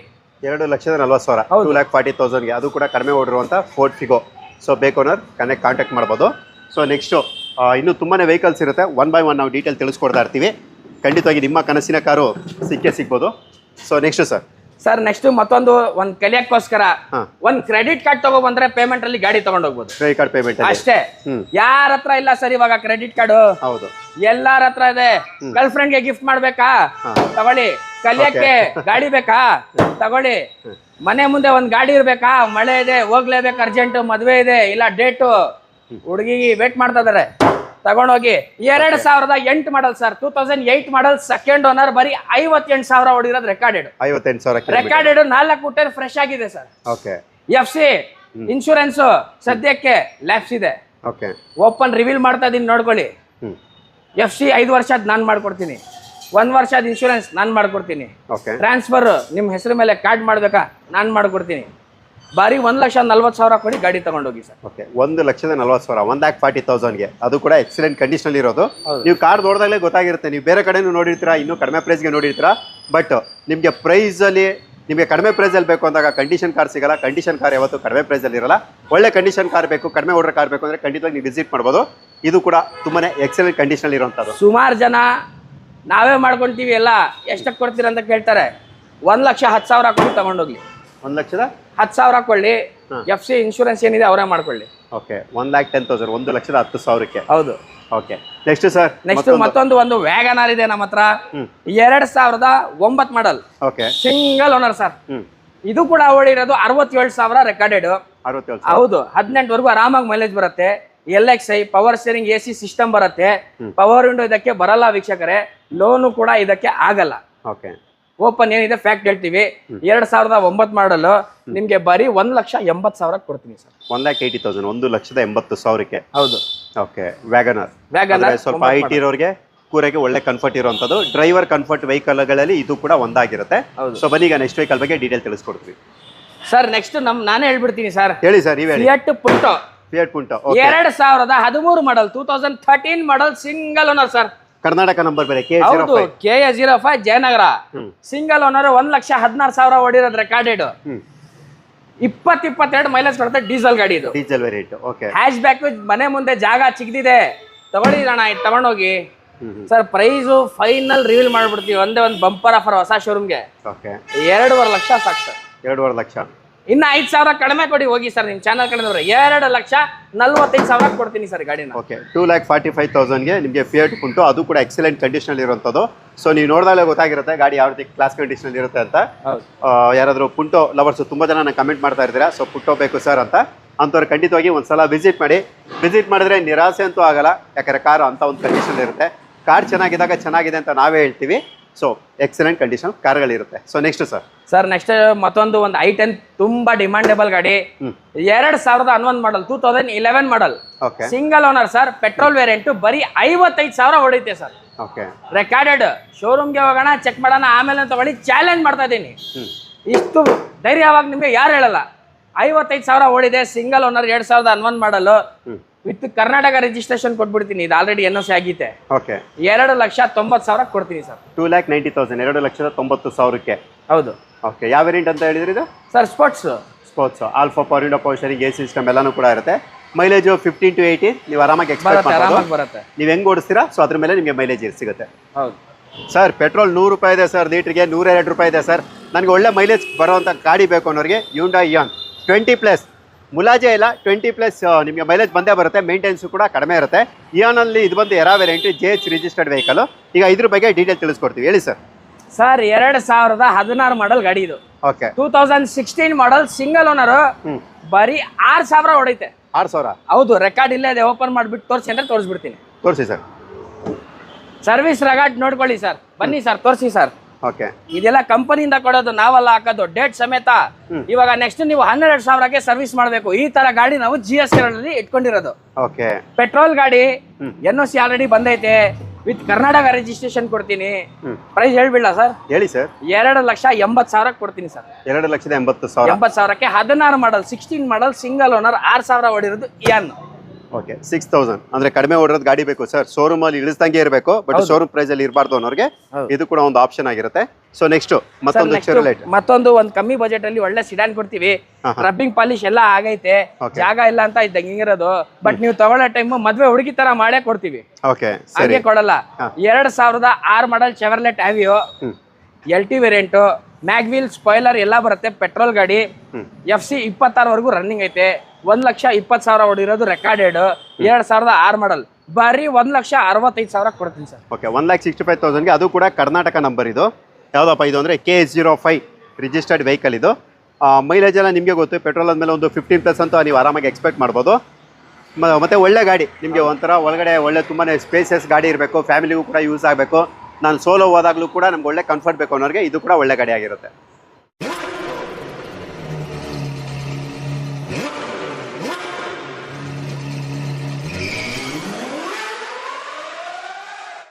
ಎರಡು ಲಕ್ಷದ ನಲ್ವತ್ತು ಸಾವಿರ. ಟೂ ಲ್ಯಾಕ್ ಫಾರ್ಟಿ ತೌಸಂಡ್ಗೆ ಅದು ಕೂಡ ಕಡಿಮೆ ಓಡಿರುವಂಥ ಫೋರ್ಟ್ ಫಿಗೋ ಸೊ ಬೇಕು ಓನರ್ ಕನೆಕ್ಟ್ ಕಾಂಟ್ಯಾಕ್ಟ್ ಮಾಡ್ಬೋದು. ಸೊ ನೆಕ್ಸ್ಟು ಇನ್ನೂ ತುಂಬಾ ವೆಹಿಕಲ್ಸ್ ಇರುತ್ತೆ. ಒನ್ ಬೈ ಒನ್ ನಾವು ಡೀಟೇಲ್ ತಿಳಿಸ್ಕೊಡ್ತಾ ಇರ್ತೀವಿ. ಖಂಡಿತವಾಗಿ ನಿಮ್ಮ ಕನಸಿನ ಕಾರು ಸಿಕ್ಕೇ ಸಿಗ್ಬೋದು. So next sir sir next ಮತ್ತೊಂದು ಒಂದ್ ಕಲಿಯಕ್ಕೋಸ್ಕರ ಒಂದ್ ಕ್ರೆಡಿಟ್ ಕಾರ್ಡ್ ತಗೋ ಬಂದ್ರೆ ಪೇಮೆಂಟ್ ಅಲ್ಲಿ ಗಾಡಿ ತಗೊಂಡ್ ಹೋಗ್ಬೋದು. ಕ್ರೆಡಿಟ್ ಕಾರ್ಡ್ ಪೇಮೆಂಟ್ ಅಷ್ಟೇ. ಯಾರ ಹತ್ರ ಇಲ್ಲ ಸರ್ ಇವಾಗ ಕ್ರೆಡಿಟ್ ಕಾರ್ಡ್ ಹೌದು. ಎಲ್ಲಾರ ಹತ್ರ ಇದೆ. ಗರ್ಲ್ ಫ್ರೆಂಡ್ಗೆ ಗಿಫ್ಟ್ ಮಾಡ್ಬೇಕಾ? ತಗೊಳ್ಳಿ. ಕಲಿಯಕ್ಕೆ ಗಾಡಿ ಬೇಕಾ? ತಗೊಳ್ಳಿ. ಮನೆ ಮುಂದೆ ಒಂದ್ ಗಾಡಿ ಇರ್ಬೇಕಾ? ಮಳೆ ಇದೆ ಹೋಗ್ಲೇಬೇಕು ಅರ್ಜೆಂಟ್ ಮದ್ವೆ ಇದೆ ಇಲ್ಲ ಡೇಟು ಹುಡುಗಿಗೆ ವೇಟ್ ಮಾಡ್ತಾ ಇದಾರೆ. ತಗೊಂಡೋಗಿ ಎರಡ್ ಸಾವಿರದ ಎಂಟು model sir two thousand eight model second owner ಬರೀ ಐವತ್ತೆಂಟು ಸಾವಿರ ಹೊಡಿರೋದು ರೆಕಾರ್ಡೆಡ್ ಐವತ್ತೆಂಟು ಸಾವಿರ ರೆಕಾರ್ಡೆಡ್ ನಾಲ್ಕು ಊಟ ಫ್ರೆಶ್ ಆಗಿದೆ sir okay F C insurance ಸದ್ಯಕ್ಕೆ ಲ್ಯಾಪ್ಸ್ ಇದೆ. ಓಕೆ ಓಪನ್ ರಿವೀಲ್ ಮಾಡ್ತಾ ಇದೀನಿ ನೋಡ್ಕೊಳ್ಳಿ. ಎಫ್ ಸಿ ಐದು ವರ್ಷದ ನಾನು ಮಾಡ್ಕೊಡ್ತೀನಿ. ಒಂದ್ ವರ್ಷದ ಇನ್ಶೂರೆನ್ಸ್ ನಾನು ಮಾಡ್ಕೊಡ್ತೀನಿ. ಓಕೆ ಟ್ರಾನ್ಸ್ಫರ್ ನಿಮ್ಮ ಹೆಸರು ಮೇಲೆ ಕಾರ್ಡ್ ಮಾಡ್ಬೇಕಾ ನಾನು ಮಾಡ್ಕೊಡ್ತೀನಿ. ಬಾರಿ ಒಂದು ಲಕ್ಷ ನಲ್ವತ್ತು ಸಾವಿರ ಕೊಡಿ ಗಾಡಿ ತಗೊಂಡೋಗಿ ಸರ್. ಓಕೆ ಒಂದು ಲಕ್ಷದ ನಲ್ವತ್ತು ಸಾವಿರ ಒನ್ ಲ್ಯಾಕ್ ಫಾರ್ಟಿ ತೌಸಂಡ್ಗೆ ಅದು ಕೂಡ ಎಕ್ಸಲೆಂಟ್ ಕಂಡೀಷನ್ ಇರೋದು. ನೀವು ಕಾರ್ ನೋಡಿದಾಗಲೇ ಗೊತ್ತಾಗಿರುತ್ತೆ ನೀವು ಬೇರೆ ಕಡೆನೂ ನೋಡಿರ್ತೀರಾ ಇನ್ನೂ ಕಡಿಮೆ ಪ್ರೈಸ್ಗೆ ನೋಡಿರ್ತೀರಾ ಬಟ್ ನಿಮಗೆ ಪ್ರೈಸಲ್ಲಿ ನಿಮಗೆ ಕಡಿಮೆ ಪ್ರೈಸಲ್ಲಿ ಬೇಕು ಅಂದಾಗ ಕಂಡೀಷನ್ ಕಾರ್ ಸಿಗಲ್ಲ ಕಂಡೀಷನ್ ಕಾರ್ ಯಾವತ್ತು ಕಡಿಮೆ ಪ್ರೈಸಲ್ಲಿ ಇರಲ್ಲ. ಒಳ್ಳೆ ಕಂಡೀಷನ್ ಕಾರ್ ಬೇಕು ಕಡಿಮೆ ಓಡ್ರ ಕಾರ್ ಬೇಕು ಅಂದರೆ ಖಂಡಿತವಾಗಿ ನೀವು ವಿಸಿಟ್ ಮಾಡ್ಬೋದು. ಇದು ಕೂಡ ತುಂಬಾ ಎಕ್ಸಲೆಂಟ್ ಕಂಡೀಷನಲ್ಲಿ ಇರುವಂಥದ್ದು ಸುಮಾರು ಜನ ನಾವೇ ಮಾಡ್ಕೊಳ್ತೀವಿ ಎಲ್ಲ ಎಷ್ಟಕ್ಕೆ ಕೊಡ್ತೀರ ಅಂತ ಕೇಳ್ತಾರೆ. ಒಂದು ಲಕ್ಷ ಹತ್ತು ಸಾವಿರ ಕೊಡಿ ತಗೊಂಡೋಗ್ಲಿ. ಒಂದು ಲಕ್ಷದ ಹತ್ತು ಸಾವಿರ ಕೊಳ್ಳಿ ಎಫ್ ಸಿ ಇನ್ಶೂರೆನ್ಸ್ ಏನಿದೆ ಅವರೇ ಮಾಡ್ಕೊಳ್ಳಿ. Okay one lakh ten thousand ಒಂದು ಲಕ್ಷದ ಹತ್ತು ಸಾವಿರಕ್ಕೆ. ಹೌದು. ಓಕೆ ನೆಕ್ಸ್ಟ್ ಸರ್ ನೆಕ್ಸ್ಟ್ ಮತ್ತೊಂದು. ಒಂದು ವ್ಯಾಗನಾರ್ ಇದೆ ನಮ್ಮ ಹತ್ರ. ಎರಡ್ ಸಾವಿರದ ಒಂಬತ್ model okay single owner sir ಇದು ಕೂಡ ಓಡಿರೋದು ಅರವತ್ತೇಳು ಸಾವಿರ ರೆಕಾರ್ಡೆಡ್ ಹೌದು ಹದಿನೆಂಟುವರೆಗೂ ಆರಾಮಾಗಿ ಮೈಲೇಜ್ ಬರುತ್ತೆ. L X I power steering A C system ಬರುತ್ತೆ. ಪವರ್ ವಿಂಡೋ ಇದಕ್ಕೆ ಬರಲ್ಲ ವೀಕ್ಷಕರೇ. ಲೋನು ಕೂಡ ಇದಕ್ಕೆ ಆಗಲ್ಲ. ಓಕೆ ಓಪನ್ ಏನಿದೆ ಫ್ಯಾಕ್ಟ್ ಹೇಳ್ತೀವಿ. ಎರಡ್ ಸಾವಿರದ ಒಂಬತ್ತು ಮಾಡಲು ನಿಮ್ಗೆ ಬರೀ ಒಂದ್ ಲಕ್ಷ ಎಂಬತ್ತು ಸಾವಿರ ಕೊಡ್ತೀನಿ sir. One lakh eighty thousand ಒಂದು ಲಕ್ಷದ ಎಂಬತ್ತು ಸಾವಿರಕ್ಕೆ? ಹೌದು. ಓಕೆ ವ್ಯಾಗನರ್ ವ್ಯಾಗನರ್ ಸ್ವಲ್ಪ ಹೈಟ್ ಇರೋರಿಗೆ ಕೂರೆಗೆ ಒಳ್ಳೆ ಕಂಫರ್ಟ್ ಇರುವಂತದ್ದು ಡ್ರೈವರ್ ಕಂಫರ್ಟ್ ವೆಹಿಕಲ್ಗಳಲ್ಲಿ ಇದು ಕೂಡ ಒಂದಾಗಿರುತ್ತೆ. ಹೌದು. ಸೊ ಬನ್ನಿ ಈಗ ನೆಕ್ಸ್ಟ್ ವೆಹಿಕಲ್ ಬಗ್ಗೆ ಡೀಟೇಲ್ ತಿಳಿಸ್ಕೊಡ್ತೀವಿ. ಸರ್ ನೆಕ್ಸ್ಟ್ ನಮ್ ನಾನೇ ಹೇಳ್ಬಿಡ್ತೀನಿ ಸರ್ ಹೇಳಿ ಸರ್ ನೀವು ಹೇಳಿ. ಫಿಯಟ್ ಪುಂಟೋ ಫಿಯಟ್ ಪುಂಟೋ ಎರಡ್ ಸಾವಿರದ ಹದಿಮೂರು model two thousand thirteen model single owner sir Karnataka number ಬೇರೆ ಕೆ ಜೀರೋ ಹೌದು K A zero five Jayanagar. Single owner ಒಂದ್ ಲಕ್ಷ ಹದಿನಾರು ಸಾವಿರ ಓಡಿರೋದು ರೆಕಾರ್ಡೆಡ್ ಇಪ್ಪತ್ ಇಪ್ಪತ್ತೆರಡು ಮೈಲೇಜ್ ಕೊಡುತ್ತೆ ಡೀಸೆಲ್ ಗಾಡಿ ಇದು diesel variant okay hatchback ಮನೆ ಮುಂದೆ ಜಾಗ ಚಿಕ್ಕದಿದೆ ತಗೊಳ್ಳಿ ಅಣ್ಣ ಇದು ತಗೊಂಡೋಗಿ. ಸರ್ ಪ್ರೈಸ್ ಫೈನಲ್ ರಿವೀಲ್ ಮಾಡ್ಬಿಡ್ತೀವಿ. ಒಂದೇ ಒಂದು ಬಂಪರ್ ಆಫರ್ ಹೊಸ ಶೋರೂಮ್ಗೆ ಓಕೆ ಎರಡೂವರೆ ಲಕ್ಷ ಸಾಕು ಸರ್. ಎರಡೂವರೆ ಲಕ್ಷ. ಇನ್ನು ಐದ್ ಸಾವಿರ ಕಡಿಮೆ ಕೊಡಿ ಹೋಗಿ ಸರ್ ನಿಮ್ಮ ಚಾನಲ್ ಕಡೆ ಎರಡು ಲಕ್ಷ ನಲ್ವತ್ತೈದು ಸಾವಿರ ಕೊಡ್ತೀನಿ ಸರ್ ಗಾಡಿನ. Okay two lakh forty five ತೌಸಂಡ್ಗೆ ನಿಮಗೆ ಫಿಯಟ್ ಉಂಟು. ಅದು ಕೂಡ ಎಕ್ಸಲೆಂಟ್ ಕಂಡೀಷನಲ್ಲಿ ಇರುವಂತದ್ದು. ಸೊ ನೀವು ನೋಡಿದಾಗಲೇ ಗೊತ್ತಾಗಿರುತ್ತೆ ಗಾಡಿ ಯಾವ ರೀತಿ ಕ್ಲಾಸ್ ಕಂಡೀಷನ್ ಇರುತ್ತೆ ಅಂತ. ಯಾರಾದರೂ ಪುಂಟೋ ಲವರ್ಸ್ ತುಂಬ ಜನ ನಾನು ಕಮೆಂಟ್ ಮಾಡ್ತಾ ಇದ್ದೀರಾ ಸೊ ಪುಟ್ಟೋ ಬೇಕು ಸರ್ ಅಂತ. ಅಂಥವ್ರು ಖಂಡಿತವಾಗಿ ಒಂದು ಸಲ ವಿಸಿಟ್ ಮಾಡಿ. ವಿಸಿಟ್ ಮಾಡಿದ್ರೆ ನಿರಾಸೆ ಅಂತೂ ಆಗಲ್ಲ ಯಾಕಂದರೆ ಕಾರು ಅಂತ ಒಂದು ಕಂಡೀಷನ್ ಇರುತ್ತೆ. ಕಾರ್ ಚೆನ್ನಾಗಿದ್ದಾಗ ಚೆನ್ನಾಗಿದೆ ಅಂತ ನಾವೇ ಹೇಳ್ತೀವಿ. So excellent condition ಕಾರ್ಗಳಿರುತ್ತೆ so next sir sir next ಮತ್ತೊಂದು ಒಂದು ಐ ಟೆನ್ ತುಂಬಾ ಡಿಮಾಂಡೇಬಲ್ ಗಾಡಿ. ಎರಡ್ ಸಾವಿರದ ಹನ್ನೊಂದು model two thousand eleven model okay single owner sir petrol variant ಬರೀ ಐವತ್ತೈದು ಸಾವಿರ ಹೊಡಿತೆ ಸರ್ ಓಕೆ ರೆಕಾರ್ಡೆಡ್ ಶೋರೂಮ್ಗೆ ಹೋಗೋಣ ಚೆಕ್ ಮಾಡೋಣ ಆಮೇಲೆ ತಗೊಳ್ಳಿ ಚಾಲೆಂಜ್ ಮಾಡ್ತಾ ಇದ್ದೀನಿ. ಇಷ್ಟು ಧೈರ್ಯವಾಗಿ ನಿಮಗೆ ಯಾರು ಹೇಳಲ್ಲ. ಐವತ್ತೈದು ಸಾವಿರ ಓಡಿದೆ ಸಿಂಗಲ್ ಓನರ್ ಎರಡ್ ಸಾವಿರದ ಹನ್ನೊಂದು ಮಾಡಲು ವಿತ್ ಕರ್ನಾಟಕ ರಿಜಿಸ್ಟ್ರೇಷನ್ ಕೊಟ್ಬಿಡ್ತೀನಿ. ಇದು ಆಲ್ರೆಡಿ ಎನ್ ಸಿ ಆಗಿದೆ ಓಕೆ ಎರಡು ಲಕ್ಷ ತೊಂಬತ್ತು ಸಾವಿರ ಕೊಡ್ತೀನಿ sir. Two lakh ninety thousand ಎರಡು ಲಕ್ಷದ ತೊಂಬತ್ತು ಸಾವಿರಕ್ಕೆ. ಹೌದು. ಓಕೆ ಯಾವ ವೇರಿಯಂಟ್ ಅಂತ ಹೇಳಿದ್ರಿ ಇದು? Sir sports sports alpha power power steering A system ಎಲ್ಲನೂ ಕೂಡ ಇರುತ್ತೆ. ಮೈಲೇಜ್ ಫಿಫ್ಟೀನ್ ಟು ಏಯ್ಟಿ ನೀವು ಆರಾಮಾಗಿ ಎಕ್ಸ್ಪೆಕ್ಟ್ ಬರುತ್ತೆ ನೀವು ಹೆಂಗೆ ಓಡಿಸ್ತೀರಾ? ಸೊ ಅದ್ರ ಮೇಲೆ ನಿಮಗೆ ಮೈಲೇಜ್ ಸಿಗುತ್ತೆ. ಹೌದು. ಸರ್ ಪೆಟ್ರೋಲ್ ನೂರು ರೂಪಾಯಿ ಇದೆ ಸರ್ ಲೀಟ್ರಿಗೆ ನೂರೆರಡು ರೂಪಾಯಿ ಇದೆ ಸರ್ ನನಗೆ ಒಳ್ಳೆ ಮೈಲೇಜ್ ಬರುವಂಥ ಗಾಡಿ ಬೇಕು ಅನ್ನೋರಿಗೆ ಯೂಂಡಾ ಇಯಾನ್ ಟ್ವೆಂಟಿ ಪ್ಲಸ್ ಮುಲಾಜೆ ಇಲ್ಲ ಟ್ವೆಂಟಿ ಪ್ಲಸ್ ನಿಮಗೆ ಮೈಲೇಜ್ ಬಂದೇ ಬರುತ್ತೆ ಮೇಂಟೆನ್ಸು ಕೂಡ ಕಡಿಮೆ ಇರುತ್ತೆ. ಇಯಾನಲ್ಲಿ ಇದು ಬಂದು Era variety J H registered vehicle ಈಗ ಇದ್ರ ಬಗ್ಗೆ ಡೀಟೇಲ್ ತಿಳಿಸ್ಕೊಡ್ತೀವಿ. ಹೇಳಿ ಸರ್ ಸರ್ ಎರಡು ಸಾವಿರದ ಹದಿನಾರು ಮಾಡಲ್ ಗಾಡಿ ಇದು. Okay two thousand sixteen model single owner ಬರೀ ಆರು ಸಾವಿರ ಹೊಡೈತೆ. ಆರು ಸಾವಿರ? ಹೌದು ರೆಕಾರ್ಡ್ ಇಲ್ಲೇ ಅದೇ ಓಪನ್ ಮಾಡಿಬಿಟ್ಟು ತೋರಿಸಿ ಅಂದ್ರೆ ತೋರಿಸ್ಬಿಡ್ತೀನಿ. ತೋರಿಸಿ ಸರ್ ಸರ್ವಿಸ್ ರೆಕಾರ್ಡ್ ನೋಡ್ಕೊಳ್ಳಿ ಸರ್ ಬನ್ನಿ ಸರ್ ತೋರಿಸಿ ಸರ್ ಇದೆಲ್ಲ ಕಂಪನಿಯಿಂದ ಕೊಡೋದು ನಾವೆಲ್ಲ ಹಾಕೋದು. ಡೇಟ್ ಸಮೇತ ಇವಾಗ ನೆಕ್ಸ್ಟ್ ನೀವು ಹನ್ನೆರಡು ಸಾವಿರಕ್ಕೆ ಸರ್ವಿಸ್ ಮಾಡಬೇಕು. ಈ ತರ ಗಾಡಿ ನಾವು ಜಿ ಎಸ್ ಟಿ ಇಟ್ಕೊಂಡಿರೋದು. ಓಕೆ ಪೆಟ್ರೋಲ್ ಗಾಡಿ. ಎನ್ ಓ ಸಿ ಆಲ್ರೆಡಿ ಬಂದೈತೆ. ವಿತ್ ಕರ್ನಾಟಕ ರಿಜಿಸ್ಟ್ರೇಷನ್ ಕೊಡ್ತೀನಿ. ಪ್ರೈಸ್ ಹೇಳ್ಬಿಡ್ಲ ಸರ್ ಹೇಳಿ ಸರ್ ಎರಡು ಲಕ್ಷ ಎಂಬತ್ತು ಸಾವಿರಕ್ಕೆ ಕೊಡ್ತೀನಿ ಸರ್ ಎರಡು ಲಕ್ಷದ ಎಂಬತ್ತು ಸಾವಿರ. ಎಂಬತ್ತು ಸಾವಿರಕ್ಕೆ ಹದಿನಾರು model sixteen model single owner ಆರು ಸಾವಿರ ಹೊಡಿರೋದು ಯಾನ್ ಓಕೆ ಸಿಕ್ಸ್ ತೌಸಂಡ್ ಅಂದ್ರೆ ಕಡಿಮೆ ಓಡಿರೋದು ಗಾಡಿ ಬೇಕು ಸರ್ ಶೋರೂಮ್ ಅಲ್ಲಿ ಇಳಿಸ್ದಂಗೆ ಇರಬೇಕು ಬಟ್. ಶೋರೂಮ್ ಪ್ರೈಸ್ ಅಲ್ಲಿ ಇರಬಾರ್ದು ಅನ್ನೋರಿಗೆ ಇದು ಕೂಡ ಒಂದು ಆಪ್ಷನ್ ಆಗಿರುತ್ತೆ. ಸೊ ನೆಕ್ಸ್ಟ್ ಮತ್ತೊಂದು ಮತ್ತೊಂದು ಒಂದು ಕಮ್ಮಿ ಬಜೆಟ್ ಅಲ್ಲಿ ಒಳ್ಳೆ ಸಿಡಾನ್ ಕೊಡ್ತೀವಿ. ರಬ್ಬಿಂಗ್ ಪಾಲಿಶ್ ಎಲ್ಲ ಆಗೈತೆ. ಜಾಗ ಇಲ್ಲ ಅಂತ ಇದ್ದಂಗೆ ಹಿಂಗಿರೋದು ಬಟ್ ನೀವು ತಗೊಳ್ಳೋ ಟೈಮ್ ಮದ್ವೆ ಹುಡುಗಿ ತರ ಮಾಡೇ ಕೊಡ್ತೀವಿ. ಓಕೆ ಹಂಗೆ ಕೊಡಲ್ಲ. ಎರಡ್ ಸಾವಿರದ R model Chevrolet Aveo L T variant mag wheel spoiler ಎಲ್ಲ ಬರುತ್ತೆ ಪೆಟ್ರೋಲ್ ಗಾಡಿ. ಎಫ್ ಸಿ ಇಪ್ಪತ್ತಾರವರೆಗೂ ರನ್ನಿಂಗ್ ಐತೆ. ಒಂದ್ ಲಕ್ಷ ಇಪ್ಪತ್ತು ಸಾವಿರ ಹೊಡಿರೋದು ರೆಕಾರ್ಡೆಡ್ ಎರಡ್ ಸಾವಿರದ ಆರು ಮಾಡಲ್ ಬರೀ ಒಂದ್ ಲಕ್ಷ ಅರವತ್ತೈದು ಸಾವಿರ ಕೊಡ್ತೀನಿ sir. Okay one lakh sixty five ತೌಸಂಡ್ಗೆ ಅದು ಕೂಡ ಕರ್ನಾಟಕ ನಂಬರ್ ಇದು. ಯಾವುದಪ್ಪ ಇದು ಅಂದರೆ K S zero five registered vehicle ಇದು ಮೈಲೇಜ್ ಎಲ್ಲ ನಿಮಗೆ ಗೊತ್ತು. ಪೆಟ್ರೋಲ್ ಆದಮೇಲೆ ಒಂದು ಫಿಫ್ಟೀನ್ ಪ್ಲಸ್ ಅಂತ ನೀವು ಆರಾಮಾಗಿ ಎಕ್ಸ್ಪೆಕ್ಟ್ ಮಾಡ್ಬೋದು. ಮತ್ತೆ ಒಳ್ಳೆ ಗಾಡಿ. ನಿಮಗೆ ಒಂಥರ ಒಳಗಡೆ ಒಳ್ಳೆ ತುಂಬಾ ಸ್ಪೇಸಸ್ ಗಾಡಿ ಇರಬೇಕು. ಫ್ಯಾಮಿಲಿಗೂ ಕೂಡ ಯೂಸ್ ಆಗಬೇಕು. ನಾನು ಸೋಲೋ ಹೋದಾಗಲೂ ಕೂಡ ನಮ್ಗೆ ಒಳ್ಳೆ ಕಂಫರ್ಟ್ ಬೇಕು ಅನ್ನೋರಿಗೆ ಇದು ಕೂಡ ಒಳ್ಳೆ ಗಾಡಿ ಆಗಿರುತ್ತೆ.